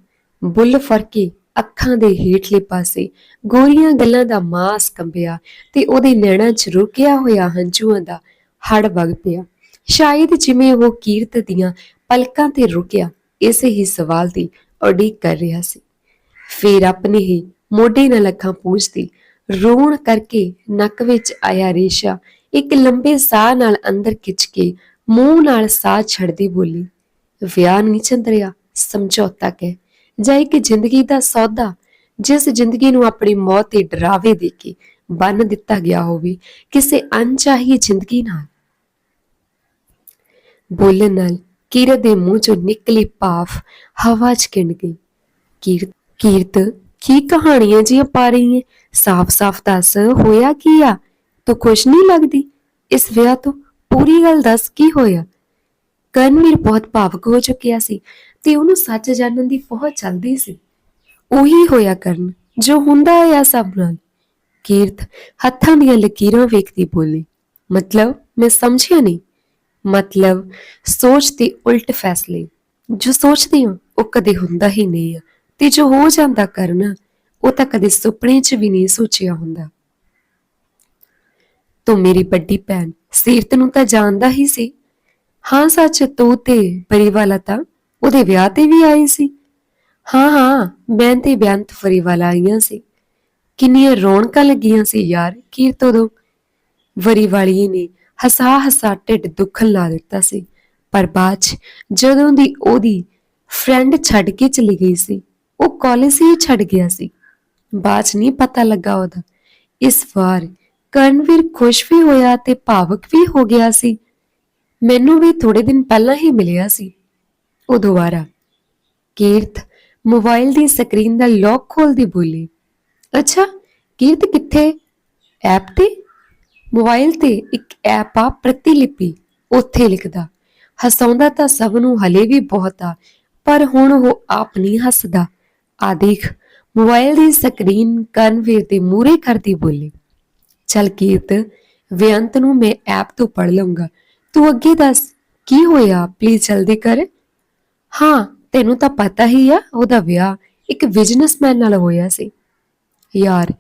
A: ਬੁੱਲ ਫਰਕੇ ਅੱਖਾਂ ਦੇ ਹੇਠਲੇ ਪਾਸੇ ਗੋਰੀਆਂ ਗੱਲਾਂ ਦਾ ਮਾਸ ਕੰਬਿਆ ਤੇ ਉਹਦੇ ਨੈਣਾਂ 'ਚ ਰੁਕਿਆ ਹੋਇਆ ਹੰਝੂਆਂ ਦਾ ਹੜ ਵਗ ਪਿਆ। ਸ਼ਾਇਦ ਜਿਵੇਂ ਉਹ ਕੀਰਤ ਦੀਆਂ ਪਲਕਾਂ ਤੇ ਰੁਕਿਆ, ਇਸੇ ਹੀ ਸਵਾਲ ਦੀ ਉਡੀਕ ਕਰ ਰਿਹਾ ਸੀ। ਫਿਰ ਆਪਣੇ ਹੀ ਮੋਢੇ ਨਾਲ ਅੱਖਾਂ ਪੂੰਝਦੀ ਰੋਣ ਕਰਕੇ ਨੱਕ ਵਿੱਚ ਆਇਆ ਰੇਸ਼ਾ। ਇੱਕ ਲੰਬੇ ਸਾਹ ਨਾਲ ਅੰਦਰ ਖਿੱਚ ਕੇ ਮੂੰਹ ਨਾਲ ਸਾਹ ਛੱਡਦੀ ਬੋਲੀ, ਵਿਆਹ ਨਹੀਂ ਚੰਦਰਿਆ, ਸਮਝੌਤਾ ਕਹਿ। ਜਾਂ ਇੱਕ ਜ਼ਿੰਦਗੀ ਦਾ ਸੌਦਾ, ਜਿਸ ਜ਼ਿੰਦਗੀ ਨੂੰ ਆਪਣੀ ਮੌਤ ਦੇ ਡਰਾਵੇ ਦੇ ਕੇ ਬੰਨ ਦਿੱਤਾ ਗਿਆ ਹੋਵੇ, ਕਿਸੇ ਅਣਚਾਹੀ ਜ਼ਿੰਦਗੀ ਨਾਲ। ਬੋਲਣ ਨਾਲ ਕੀਰਤ ਦੇ ਮੂੰਹ ਚੋਂ ਨਿਕਲੀ ਭਾਫ ਹਵਾ 'ਚ ਕਿੰਨ ਗਈ। ਕੀਰਤ ਕੀਰਤ ਕੀ ਕਹਾਣੀਆਂ ਜੀਆਂ ਪਾ ਰਹੀ ਹੈ ਸਾਫ਼-ਸਾਫ਼ ਦੱਸ, ਹੋਇਆ ਕੀ ਆ? ਤੂੰ ਖੁਸ਼ ਨਹੀਂ ਲੱਗਦੀ? ਇਸ ਵਿਆਹ ਤੋਂ ਪੂਰੀ ਗੱਲ ਦੱਸ ਕੀ ਹੋਇਆ? ਕਰਨਵੀਰ ਬਹੁਤ ਭਾਵੁਕ ਹੋ ਚੁੱਕਿਆ ਸੀ ਤੇ ਉਹਨੂੰ ਸੱਚ ਜਾਣਨ ਦੀ ਬਹੁਤ ਚਲਦੀ ਸੀ। ਉਹੀ ਹੋਇਆ ਕਰਨ, ਜੋ ਹੁੰਦਾ ਆ ਸਭ ਨਾਲ। ਕੀਰਤ ਹੱਥਾਂ ਦੀਆਂ ਲਕੀਰਾਂ ਵੇਖਦੀ ਬੋਲੀ, ਮਤਲਬ ਮੈਂ ਸਮਝਿਆ ਨਹੀਂ। ਮਤਲਬ ਸੋਚ ਦੇ ਉਲਟ ਫੈਸਲੇ। ਜੋ ਸੋਚਦੀ ਹਾਂ, ਉਹ ਕਦੇ ਹੁੰਦਾ ਹੀ ਨਹੀਂ ਆ। ਤੇ ਜੋ ਹੋ ਜਾਂਦਾ ਕਰਨਾ, ਉਹ ਤਾਂ ਕਦੇ ਸੁਪਨੇ 'ਚ ਵੀ ਨਹੀਂ ਸੋਚਿਆ ਹੁੰਦਾ। ਤੂੰ ਮੇਰੀ ਵੱਡੀ ਭੈਣ ਸੀਰਤ ਨੂੰ ਤਾਂ ਜਾਣਦਾ ਹੀ ਸੀ। ਹਾਂ, ਸੱਚ ਤੂੰ ਤੇ ਪਰੀਵਾਲਾ ਤਾਂ ਉਹਦੇ ਵਿਆਹ ਤੇ ਵੀ ਆਈ ਸੀ। ਹਾਂ ਹਾਂ, ਮੈਂ ਤੇ ਬੇਅੰਤ ਫਰੀਵਾਲਾ ਆਈਆਂ ਸੀ। ਕਿੰਨੀਆਂ ਰੌਣਕਾਂ ਲੱਗੀਆਂ ਸੀ ਯਾਰ ਕੀਰਤ ਉਦੋਂ। ਵਰੀ ਵਾਲੀ ਨੇ ਹਸਾ ਹਸਾ ਢਿੱਡ ਦੁੱਖਣ ਲਾ ਦਿੱਤਾ ਸੀ। ਪਰ ਬਾਅਦ 'ਚ ਜਦੋਂ ਦੀ ਉਹਦੀ ਫਰੈਂਡ ਛੱਡ ਕੇ ਚਲੀ ਗਈ ਸੀ ਉਹ ਕਾਲਜ ਹੀ ਛੱਡ ਗਿਆ ਸੀ। ਬਾਅਦ 'ਚ ਨਹੀਂ ਪਤਾ ਲੱਗਾ ਉਹਦਾ। ਇਸ ਵਾਰ ਕਰਨਵੀਰ ਖੁਸ਼ ਵੀ ਹੋਇਆ ਤੇ ਭਾਵੁਕ ਵੀ ਹੋ ਗਿਆ ਸੀ। ਮੈਨੂੰ ਵੀ ਥੋੜੇ ਦਿਨ ਪਹਿਲਾਂ ਹੀ ਮਿਲਿਆ ਸੀ। ਉਹ ਦੁਬਾਰਾ ਕੀਰਤ ਮੋਬਾਈਲ ਦੀ ਸਕਰੀਨ ਦਾ ਲੌਕ ਖੋਲਦੀ ਬੋਲੀ, ਅੱਛਾ, ਕੀਰਤ ਕਿੱਥੇ? ਐਪ ਤੇ? ਮੋਬਾਈਲ ਤੇ ਇੱਕ ਐਪ ਆ ਪ੍ਰਤੀਲਿਪੀ, ਉੱਥੇ ਲਿਖਦਾ, ਹਸਾਉਂਦਾ ਤਾਂ ਸਭ ਨੂੰ, ਹਲੇ ਵੀ ਬਹੁਤ ਆ, ਪਰ ਹੁਣ ਉਹ ਆਪ ਨਹੀਂ ਹੱਸਦਾ। ਆ ਦੇਖ, ਮੋਬਾਈਲ ਦੀ ਸਕਰੀਨ ਕਰਨਵੀਰ ਦੇ ਮੂਰੇ ਕਰਦੀ ਬੋਲੀ, ਚਲ ਕੀਰਤ, ਵਿਅੰਤ ਨੂੰ ਮੈਂ ਐਪ ਤੋਂ ਪੜ ਲਵਾਂਗਾ ਤੂੰ ਅੱਗੇ ਦੱਸ, ਕੀ ਹੋਇਆ? ਪਲੀਜ਼ ਜਲਦੀ ਕਰ। ਹਾਂ, ਤੈਨੂੰ ਤਾਂ ਪਤਾ ਹੀ ਆ, ਉਹਦਾ ਵਿਆਹ ਇੱਕ ਬਿਜ਼ਨਸਮੈਨ ਨਾਲ ਹੋਇਆ ਸੀ। ਯਾਰ,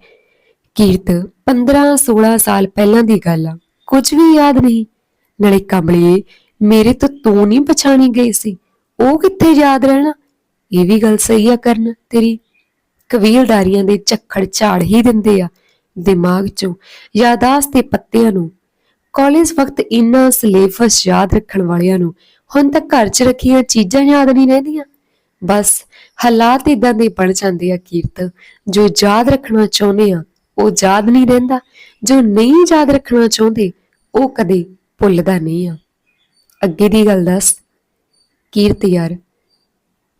A: ਕੀਰਤ 15 16 ਸਾਲ ਪਹਿਲਾਂ ਦੀ ਗੱਲ ਆ, ਕੁਝ ਵੀ ਯਾਦ ਨਹੀਂ। ਨਾਲੇ ਕਮਲੀਏ ਮੇਰੇ ਤੋਂ ਤੂੰ ਨਹੀਂ ਪਛਾਣੀ ਗਈ ਸੀ, ਉਹ ਕਿੱਥੇ ਯਾਦ ਰਹਿਣਾ? ਇਹ ਵੀ ਗੱਲ ਸਹੀ ਆ ਕਰਨ, ਤੇਰੀ? ਕਬੀਲਦਾਰੀਆਂ ਦੇ ਝੱਖੜ ਝਾੜ ਹੀ ਦਿੰਦੇ ਆ ਦਿਮਾਗ 'ਚੋਂ ਯਾਦਾਸ਼ਤ ਦੇ ਪੱਤਿਆਂ ਨੂੰ। ਕਾਲਜ ਵਕਤ ਇੰਨਾ ਸਿਲੇਬਸ ਯਾਦ ਰੱਖਣ ਵਾਲਿਆਂ ਨੂੰ, ਹੁਣ ਤੱਕ ਘਰ 'ਚ ਰੱਖੀਆਂ ਚੀਜ਼ਾਂ ਯਾਦ ਨਹੀਂ ਰਹਿੰਦੀਆਂ। ਬਸ ਹਾਲਾਤ ਇਦਾਂ ਦੇ ਬਣ ਜਾਂਦੇ ਆ ਕੀਰਤ, ਜੋ ਯਾਦ ਰੱਖਣਾ ਚਾਹੁੰਦੇ ਆ, ਉਹ ਯਾਦ ਨਹੀਂ ਰਹਿੰਦਾ। ਜੋ ਨਹੀਂ ਯਾਦ ਰੱਖਣਾ ਚਾਹੁੰਦੇ, ਉਹ ਕਦੇ ਭੁੱਲਦਾ ਨਹੀਂ ਆ। ਅੱਗੇ ਦੀ ਗੱਲ ਦੱਸ, ਕੀਰਤ ਯਾਰ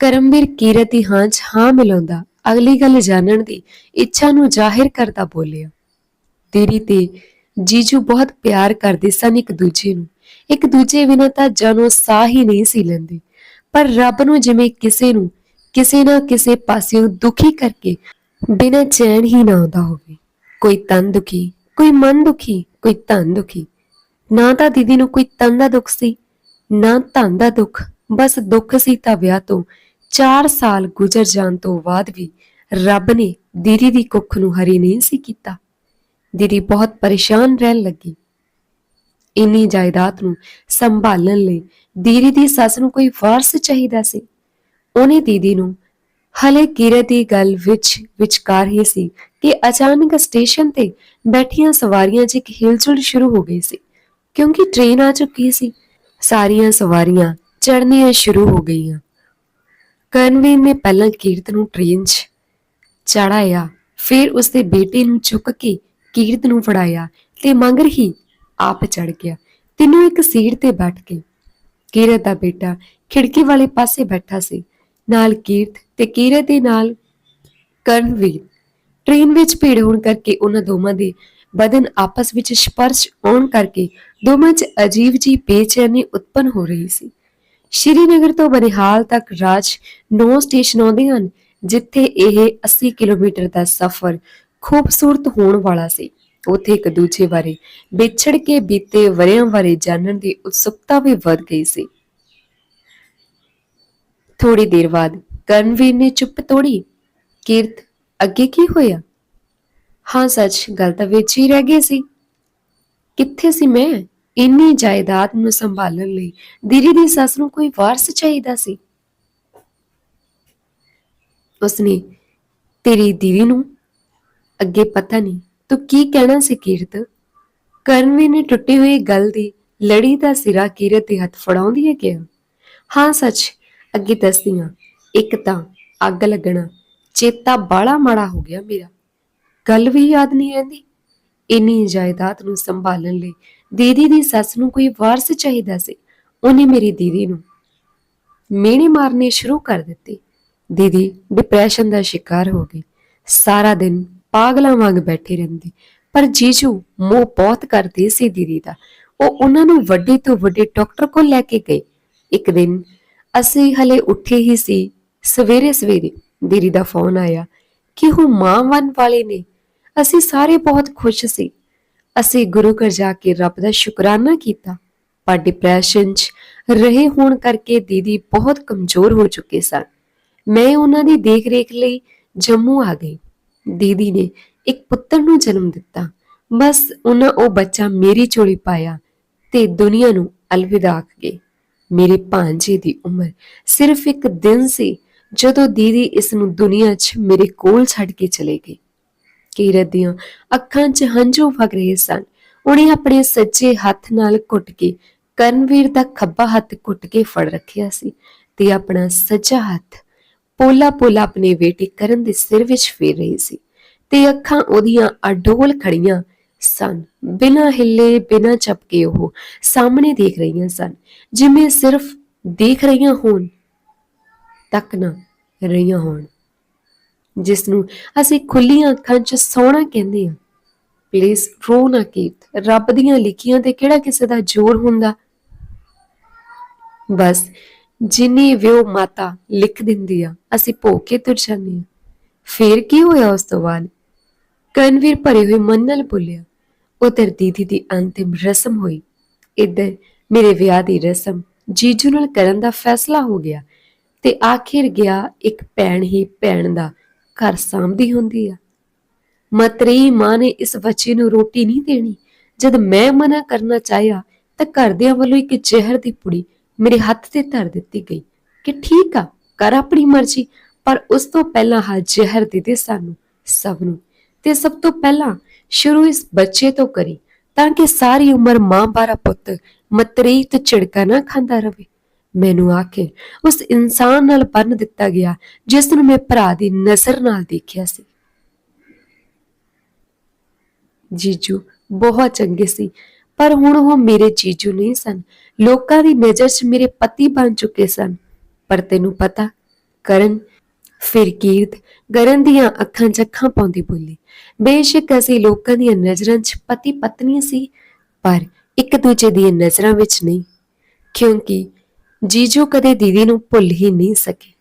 A: ਕਰਮਵੀਰ ਕੀਰਤ ਦੀ ਹਾਂ 'ਚ ਹਾਂ ਮਿਲਾਉਂਦਾ, ਅਗਲੀ ਗੱਲ ਜਾਣਨ ਦੀ ਇੱਛਾ ਨੂੰ ਜ਼ਾਹਿਰ ਕਰਦਾ ਬੋਲਿਆ, ਤੇਰੀ ਤੇ ਜੀਜੂ ਬਹੁਤ ਪਿਆਰ ਕਰਦੇ ਸਨ ਇੱਕ ਦੂਜੇ ਨੂੰ, ਇੱਕ ਦੂਜੇ ਬਿਨਾਂ ਤਾਂ ਜਾਨੋਂ ਸਾਹ ਹੀ ਨਹੀਂ ਸੀ ਲੈਂਦੇ, ਪਰ ਰੱਬ ਨੂੰ ਜਿਵੇਂ ਕਿਸੇ ਨੂੰ ਕਿਸੇ ਨਾ ਕਿਸੇ ਪਾਸਿਓਂ ਦੁਖੀ ਕਰਕੇ ਬਿਨਾਂ ਚੈਨ ਹੀ ਨਾ ਆਉਂਦਾ ਹੋਵੇ, ਕੋਈ ਤਨ ਦੁਖੀ, ਕੋਈ ਮਨ ਦੁਖੀ, ਕੋਈ ਧਨ ਦੁਖੀ, ਨਾ ਤਾਂ ਦੀਦੀ ਨੂੰ ਕੋਈ ਤਨ ਦਾ ਦੁੱਖ ਸੀ, ਨਾ ਧਨ ਦਾ ਦੁੱਖ, ਬਸ ਦੁੱਖ ਸੀ ਤਾਂ ਵਿਆਹ ਤੋਂ 4 ਸਾਲ ਗੁਜ਼ਰ ਜਾਣ ਤੋਂ ਬਾਅਦ ਵੀ ਰੱਬ ਨੇ ਦੀਦੀ ਦੀ ਕੁੱਖ ਨੂੰ ਹਰੀ ਨਹੀਂ ਸੀ ਕੀਤਾ। ਦੀਦੀ ਬਹੁਤ ਪਰੇਸ਼ਾਨ ਰਹਿਣ ਲੱਗੀ। ਇੰਨੀ ਜਾਇਦਾਦ ਨੂੰ ਸੰਭਾਲਣ ਲਈ ਦੀਦੀ ਦੀ ਸੱਸ ਨੂੰ ਕੋਈ ਵਾਰਸ ਚਾਹੀਦਾ ਸੀ। ਉਹਨੇ ਦੀਦੀ ਨੂੰ ਹਲੇ ਕੀਰਤ ਦੀ ਗੱਲ ਵਿੱਚ ਵਿਚਕਾਰ ਹੀ ਸੀ ਕਿ ਅਚਾਨਕ ਸਟੇਸ਼ਨ ਤੇ ਬੈਠੀਆਂ ਸਵਾਰੀਆਂ 'ਚ ਇੱਕ ਹਿਲਚੁਲ ਸ਼ੁਰੂ ਹੋ ਗਈ ਸੀ। ਕਿਉਂਕਿ ਟ੍ਰੇਨ ਆ ਚੁੱਕੀ ਸੀ, ਸਾਰੀਆਂ ਸਵਾਰੀਆਂ ਚੜ੍ਹਨੀਆਂ ਸ਼ੁਰੂ ਹੋ ਗਈਆਂ। ਕਰਨਵੀਰ ਨੇ ਪਹਿਲਾਂ ਕੀਰਤ ਨੂੰ ਟ੍ਰੇਨ 'ਚ ਚੜਾਇਆ ਫਿਰ ਉਸਦੇ ਬੇਟੇ ਨੂੰ ਚੁੱਕ ਕੇ ਕੀਰਤ ਨੂੰ ਫੜਾਇਆ ਤੇ ਮੰਗਰ ਹੀ ਆਪ ਚੜ ਗਿਆ। ਤਿੰਨੋਂ ਇੱਕ ਸੀਟ ਤੇ ਬੈਠ ਕੇ ਕੀਰਤ ਦਾ ਬੇਟਾ ਖਿੜਕੀ ਵਾਲੇ ਪਾਸੇ ਬੈਠਾ ਸੀ। ਨਾਲ ਕੀਰਤ ਤੇ ਕੀਰਤ ਦੇ ਨਾਲ ਕਰਨਵੀਰ। ਟ੍ਰੇਨ ਵਿੱਚ ਭੀੜ ਹੋਣ ਕਰਕੇ ਉਹਨਾਂ ਦੋਵਾਂ ਦੇ ਬਦਨ ਆਪਸ ਵਿੱਚ ਸਪਰਸ਼ ਹੋਣ ਕਰਕੇ ਦੋਵਾਂ 'ਚ ਅਜੀਬ ਜੀ ਬੇਚੈਨੀ ਉਤਪਨ ਹੋ ਰਹੀ ਸੀ। ਸ਼੍ਰੀਨਗਰ ਤੋਂ ਬਨਿਹਾਲ ਤੱਕ ਰਾਜ ਨੌ ਸਟੇਸ਼ਨ ਆਉਂਦੇ ਹਨ, ਜਿੱਥੇ ਇਹ 80 ਕਿਲੋਮੀਟਰ ਦਾ ਸਫ਼ਰ ਖੂਬਸੂਰਤ ਹੋਣ ਵਾਲਾ ਸੀ। ਉੱਥੇ ਇੱਕ ਦੂਜੇ ਬਾਰੇ ਵਿਛੜ ਕੇ ਬੀਤੇ ਵਰਿਆਂ ਬਾਰੇ ਜਾਣਨ ਦੀ ਉਤਸੁਕਤਾ ਵੀ ਵੱਧ ਗਈ ਸੀ। ਥੋੜੀ ਦੇਰ ਬਾਅਦ ਕਰਨਵੀਰ ਨੇ ਚੁੱਪ ਤੋੜੀ, ਕੀਰਤ, ਅੱਗੇ ਕੀ ਹੋਇਆ? ਹਾਂ ਸੱਚ, ਗੱਲ ਤਾਂ ਵਿੱਚ ਹੀ ਰਹਿ ਗਈ ਸੀ। ਕਿੱਥੇ ਸੀ ਮੈਂ? ਇੰਨੀ ਜਾਇਦਾਦ ਨੂੰ ਸੰਭਾਲਣ ਲਈ ਦੀਦੀ ਦੀ ਸੱਸ ਨੂੰ ਕੋਈ ਵਾਰਸ ਚਾਹੀਦਾ ਸੀ? ਉਸਨੇ ਤੇਰੀ ਦੀਦੀ ਨੂੰ ਅੱਗੇ ਪਤਾ ਨਹੀਂ, ਤੂੰ ਕੀ ਕਹਿਣਾ ਸੀ ਕੀਰਤ? ਕਰਨਵੀ ਨੇ ਟੁੱਟੀ ਹੋਈ ਗੱਲ ਦੀ ਲੜੀ ਦਾ ਸਿਰਾ ਕੀਰਤ ਦੇ ਹੱਥ ਫੜਾਉਂਦੀ ਹੈ ਕਿਹਾ ਹਾਂ, ਸੱਚ, ਅੱਗੇ ਦੱਸਦੀਆਂ ਇੱਕ ਤਾਂ ਅੱਗ ਲੱਗਣਾ ਚੇਤਾ ਬਾਲਾ ਮਾੜਾ ਹੋ ਗਿਆ ਮੇਰਾ। ਗੱਲ ਵੀ ਯਾਦ ਨਹੀਂ ਰਹਿੰਦੀ। ਇੰਨੀ ਜਾਇਦਾਦ ਨੂੰ ਸੰਭਾਲਣ ਲਈ ਦੀਦੀ ਦੀ ਸੱਸ ਨੂੰ ਕੋਈ ਵਾਰਸ ਚਾਹੀਦਾ ਸੀ, ਉਹਨੇ ਮੇਰੀ ਦੀਦੀ ਨੂੰ ਮੇਨੇ ਮਾਰਨੇ ਸ਼ੁਰੂ ਕਰ ਦਿੱਤੇ। ਦੀਦੀ ਡਿਪਰੈਸ਼ਨ ਦਾ ਸ਼ਿਕਾਰ ਹੋ ਗਈ। ਸਾਰਾ ਦਿਨ ਪਾਗਲਾਂ ਵਾਂਗ ਬੈਠੀ ਰਹਿੰਦੀ। ਪਰ ਜੀਜੂ ਮੋਹ ਬਹੁਤ ਕਰਦੇ ਸੀ ਦੀਦੀ ਦਾ। ਉਹ ਉਹਨਾਂ ਨੂੰ ਵੱਡੇ ਤੋਂ ਵੱਡੇ ਡਾਕਟਰ ਕੋਲ ਲੈ ਕੇ ਗਏ। ਇੱਕ ਦਿਨ ਅਸੀਂ ਹਲੇ ਉੱਠੇ ਹੀ ਸੀ। ਸਵੇਰੇ ਸਵੇਰੇ ਦੀਦੀ ਦਾ ਫੋਨ ਆਇਆ ਕਿ ਉਹ ਮਾਂ ਬਣ ਵਾਲੇ ਨੇ। ਅਸੀਂ ਸਾਰੇ ਬਹੁਤ ਖੁਸ਼ ਸੀ। ਅਸੀਂ ਗੁਰੂ ਘਰ ਜਾ ਕੇ ਰੱਬ ਦਾ ਸ਼ੁਕਰਾਨਾ ਕੀਤਾ। ਪਰ ਡਿਪਰੈਸ਼ਨ 'ਚ ਰਹੇ ਹੋਣ ਕਰਕੇ ਦੀਦੀ ਬਹੁਤ ਕਮਜ਼ੋਰ ਹੋ ਚੁੱਕੇ ਸਨ। ਮੈਂ ਉਹਨਾਂ ਦੀ ਦੇਖ-ਰੇਖ ਲਈ ਜੰਮੂ ਆ ਗਈ। ਦੀਦੀ ਨੇ ਇੱਕ ਪੁੱਤਰ ਨੂੰ ਜਨਮ ਦਿੱਤਾ। ਬਸ ਉਹਨਾਂ ਉਹ ਬੱਚਾ ਮੇਰੀ ਝੋਲੀ ਪਾਇਆ ਤੇ ਦੁਨੀਆ ਨੂੰ ਅਲਵਿਦਾ ਆਖ ਗਏ। ਮੇਰੇ ਭਾਂਜੇ ਦੀ ਉਮਰ ਸਿਰਫ ਇੱਕ ਦਿਨ ਸੀ ਜਦੋਂ ਦੀਦੀ ਇਸ ਨੂੰ ਦੁਨੀਆ 'ਚ ਮੇਰੇ ਕੋਲ ਛੱਡ ਕੇ ਚਲੇ ਗਈ ਕੀਰਤ ਦੀਆਂ ਅੱਖਾਂ 'ਚ ਹੰਝੂ ਵਗ ਰਹੇ ਸਨ। ਉਹਨੇ ਆਪਣੇ ਸੱਜੇ ਹੱਥ ਨਾਲ ਘੁੱਟ ਕੇ, ਕਰਨਵੀਰ ਦਾ ਖੱਬਾ ਹੱਥ ਘੁੱਟ ਕੇ ਫੜ ਰੱਖਿਆ ਸੀ ਤੇ ਆਪਣਾ ਸੱਜਾ ਹੱਥ ਪੋਲਾ ਪੋਲਾ ਆਪਣੇ ਬੇਟੇ ਕਰਨ ਦੇ ਸਿਰ ਵਿੱਚ ਫੇਰ ਰਹੀ ਸੀ ਤੇ ਅੱਖਾਂ ਉਹਦੀਆਂ ਅਡੋਲ ਖੜੀਆਂ ਸਨ। ਬਿਨਾਂ ਹਿੱਲੇ, ਬਿਨਾਂ ਝਪਕੇ ਉਹ ਸਾਹਮਣੇ ਦੇਖ ਰਹੀਆਂ ਸਨ। ਜਿਵੇਂ ਸਿਰਫ ਦੇਖ ਰਹੀਆਂ ਹੋਣ, ਤੱਕ ਨਾ ਰਹੀਆਂ ਹੋਣ। ਜਿਸ ਨੂੰ ਅਸੀਂ ਖੁੱਲੀਆਂ ਅੱਖਾਂ 'ਚ ਸੋਹਣਾ ਕਹਿੰਦੇ ਹਾਂ। ਪਲੀਜ਼ ਰੋ ਨਾ ਕੀਤ ਰੱਬ ਦੀਆਂ ਲਿਖੀਆਂ ਤੇ ਕਿਹੜਾ ਕਿਸੇ ਦਾ ਜ਼ੋਰ ਹੁੰਦਾ? ਬਸ ਜਿੰਨੀ ਵਿਉ ਮਾਤਾ ਲਿਖ ਦਿੰਦੀ ਆ, ਅਸੀਂ ਭੋਗ ਕੇ ਤੁਰ ਜਾਂਦੇ ਆ ਫੇਰ ਕੀ ਹੋਇਆ ਉਸ ਤੋਂ ਬਾਅਦ? ਕਨਵੀਰ ਭਰੇ ਹੋਏ ਮਨ ਨਾਲ ਬੋਲਿਆ ਉਧਰ ਦੀਦੀ ਦੀ ਅੰਤਿਮ ਰਸਮ ਹੋਈ। ਇੱਧਰ ਮੇਰੇ ਵਿਆਹ ਦੀ ਰਸਮ ਜੀਜੂ ਨਾਲ ਕਰਨ ਦਾ ਫੈਸਲਾ ਹੋ ਗਿਆ ਤੇ ਆਖਿਰ ਗਿਆ ਇੱਕ ਭੈਣ ਹੀ ਭੈਣ ਦਾ ਘਰ ਸਾਂਭਦੀ ਹੁੰਦੀ ਆ। ਮਤਰੀ ਮਾਂ ਨੇ ਇਸ ਬੱਚੇ ਨੂੰ ਰੋਟੀ ਨਹੀਂ ਦੇਣੀ। ਜਦ ਮੈਂ ਮਨਾ ਕਰਨਾ ਚਾਹਿਆ ਤਾਂ ਘਰਦਿਆਂ ਵੱਲੋਂ ਇੱਕ ਜ਼ਹਿਰ ਦੀ ਪੁੜੀ ਮੇਰੇ ਹੱਥ ਤੇ ਧਰ ਦਿੱਤੀ ਗਈ ਕਿ ਠੀਕ ਆ, ਕਰ ਆਪਣੀ ਮਰਜ਼ੀ, ਪਰ ਉਸ ਤੋਂ ਪਹਿਲਾਂ ਹਾ ਜ਼ਹਿਰ ਦੇ ਦੇ ਸਾਨੂੰ ਸਭ ਨੂੰ। ਤੇ ਸਭ ਤੋਂ ਪਹਿਲਾਂ ਸ਼ੁਰੂ ਇਸ ਬੱਚੇ ਤੋਂ ਕਰੀ ਤਾਂ ਕਿ ਸਾਰੀ ਉਮਰ ਮਾਂ ਬਾਰਾ ਪੁੱਤ ਮਤਰੀ ਤੇ ਝਿੜਕਾ ਨਾ ਖਾਂਦਾ ਰਵੇ। ਮੈਨੂੰ ਆਖੇ ਉਸ ਇਨਸਾਨ ਨਾਲ ਬੰਨ ਦਿੱਤਾ ਗਿਆ, ਜਿਸ ਨੂੰ ਮੈਂ ਭਰਾ ਦੀ ਨਜ਼ਰ ਨਾਲ ਦੇਖਿਆ ਸੀ। ਜੀਜੂ ਬਹੁਤ ਚੰਗੇ ਸੀ, ਪਰ ਹੁਣ ਉਹ ਮੇਰੇ ਜੀਜੂ ਨਹੀਂ ਸਨ। ਲੋਕਾਂ ਦੀ ਨਜ਼ਰ 'ਚ ਮੇਰੇ ਪਤੀ ਬਣ ਚੁੱਕੇ ਸਨ। ਪਰ ਤੈਨੂੰ ਪਤਾ, ਕਰਨ ਫਿਰ ਕੀਰਤ ਗਰਨ ਦੀਆਂ ਅੱਖਾਂ 'ਚ ਅੱਖਾਂ ਪਾਉਂਦੀ ਬੋਲੀ। ਬੇਸ਼ੱਕ ਅਸੀਂ ਲੋਕਾਂ ਦੀਆਂ ਨਜ਼ਰਾਂ 'ਚ ਪਤੀ ਪਤਨੀ ਸੀ, ਪਰ ਇੱਕ ਦੂਜੇ ਦੀਆਂ ਨਜ਼ਰਾਂ ਵਿੱਚ ਨਹੀਂ। ਕਿਉਂਕਿ ਜੀਜੂ ਕਦੇ ਦੀਦੀ ਨੂੰ ਭੁੱਲ ਹੀ ਨਹੀਂ ਸਕੇ।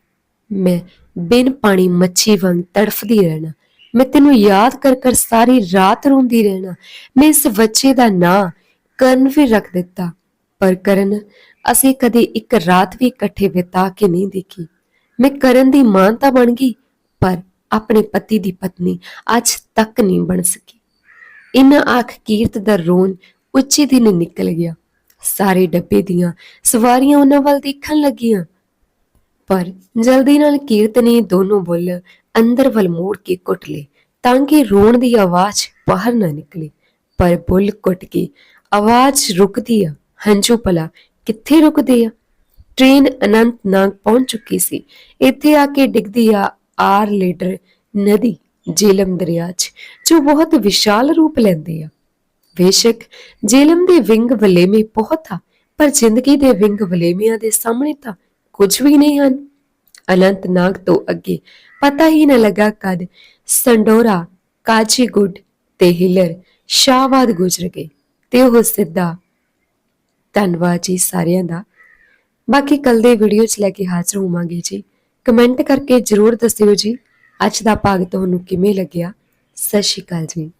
A: ਮੈਂ ਬਿਨ ਪਾਣੀ ਮੱਛੀ ਵਾਂਗ ਤੜਫਦੀ ਰਹਿਣਾ। ਮੈਂ ਤੈਨੂੰ ਯਾਦ ਕਰ ਕਰ ਸਾਰੀ ਰਾਤ ਰੋਂਦੀ ਰਹਿਣਾ। ਮੈਂ ਇਸ ਬੱਚੇ ਦਾ ਨਾਂ ਕਰਨ ਵੀ ਰੱਖ ਦਿੱਤਾ। ਪਰ ਕਰਨ, ਅਸੀਂ ਕਦੇ ਇੱਕ ਰਾਤ ਵੀ ਇਕੱਠੇ ਬਿਤਾ ਕੇ ਨਹੀਂ ਦੇਖੀ। ਮੈਂ ਕਰਨ ਦੀ ਮਾਂ ਤਾਂ ਬਣ ਗਈ, ਪਰ ਆਪਣੇ ਪਤੀ ਦੀ ਪਤਨੀ ਅੱਜ ਤੱਕ ਨਹੀਂ ਬਣ ਸਕੀ। ਇਨ ਆਖ ਕੀਰਤ ਦਾ ਰੋਣ ਉੱਚੀ ਦਿਨ ਨਿਕਲ ਗਿਆ। ਸਾਰੇ ਡੱਬੇ ਦੀਆਂ ਸਵਾਰੀਆਂ ਉਹਨਾਂ ਵੱਲ ਦੇਖਣ ਲੱਗੀਆਂ। ਪਰ ਜਲਦੀ ਨਾਲ ਕੀਰਤ ਨੇ ਦੋਨੋਂ ਬੁੱਲ ਅੰਦਰ ਵੱਲ ਮੋੜ ਕੇ ਕੁੱਟ ਲਏ ਤਾਂ ਕਿ ਰੋਣ ਦੀ ਆਵਾਜ਼ ਬਾਹਰ ਨਾ ਨਿਕਲੇ। ਪਰ ਬੁੱਲ ਕੁੱਟ ਕੇ ਆਵਾਜ਼ ਰੁਕਦੀ ਆ। ਹੰਝੂ ਭਲਾ ਕਿੱਥੇ ਰੁਕਦੇ ਆ? ਟ੍ਰੇਨ ਅਨੰਤਨਾਗ ਪਹੁੰਚ ਚੁੱਕੀ ਸੀ। ਇੱਥੇ ਆ ਕੇ ਡਿੱਗਦੀ ਆ ਆਰ ਲੀਟਰ ਨਦੀ ਜੇਲਮ ਦਰਿਆ 'ਚ, ਜੋ ਬਹੁਤ ਵਿਸ਼ਾਲ ਰੂਪ ਲੈਂਦੀ ਆ। ਬੇਸ਼ੱਕ ਜੇਲਮ ਦੇ ਵਿੰਗ ਵਲੇਮੇ ਬਹੁਤ ਆ, ਪਰ ਜ਼ਿੰਦਗੀ ਦੇ ਵਿੰਗ ਵਲੇਮਿਆਂ ਦੇ ਸਾਹਮਣੇ ਤਾਂ ਕੁਝ ਵੀ ਨਹੀਂ ਹਨ। ਅਨੰਤਨਾਗ ਤੋਂ ਅੱਗੇ ਪਤਾ ਹੀ ਨਾ ਲੱਗਾ ਕਦ ਸੰਡੋਰਾ, ਕਾਚੀਗੁੱਡ ਤੇ ਹਿਲਰ ਸ਼ਾਹਵਾਦ ਗੁਜ਼ਰ ਗਏ ਤੇ ਉਹ ਸਿੱਧਾ ਧੰਨਵਾਦ ਜੀ ਸਾਰਿਆਂ ਦਾ। ਬਾਕੀ ਕੱਲ ਦੇ ਵੀਡੀਓ 'ਚ ਲੈ ਕੇ ਹਾਜ਼ਰ ਹੋਵਾਂਗੇ ਜੀ। ਕਮੈਂਟ ਕਰਕੇ ਜਰੂਰ ਦੱਸਿਓ ਜੀ। ਅੱਜ ਦਾ ਭਾਗ ਤੁਹਾਨੂੰ ਕਿਵੇਂ ਲੱਗਿਆ? ਸਤਿ ਸ਼੍ਰੀ ਅਕਾਲ ਜੀ।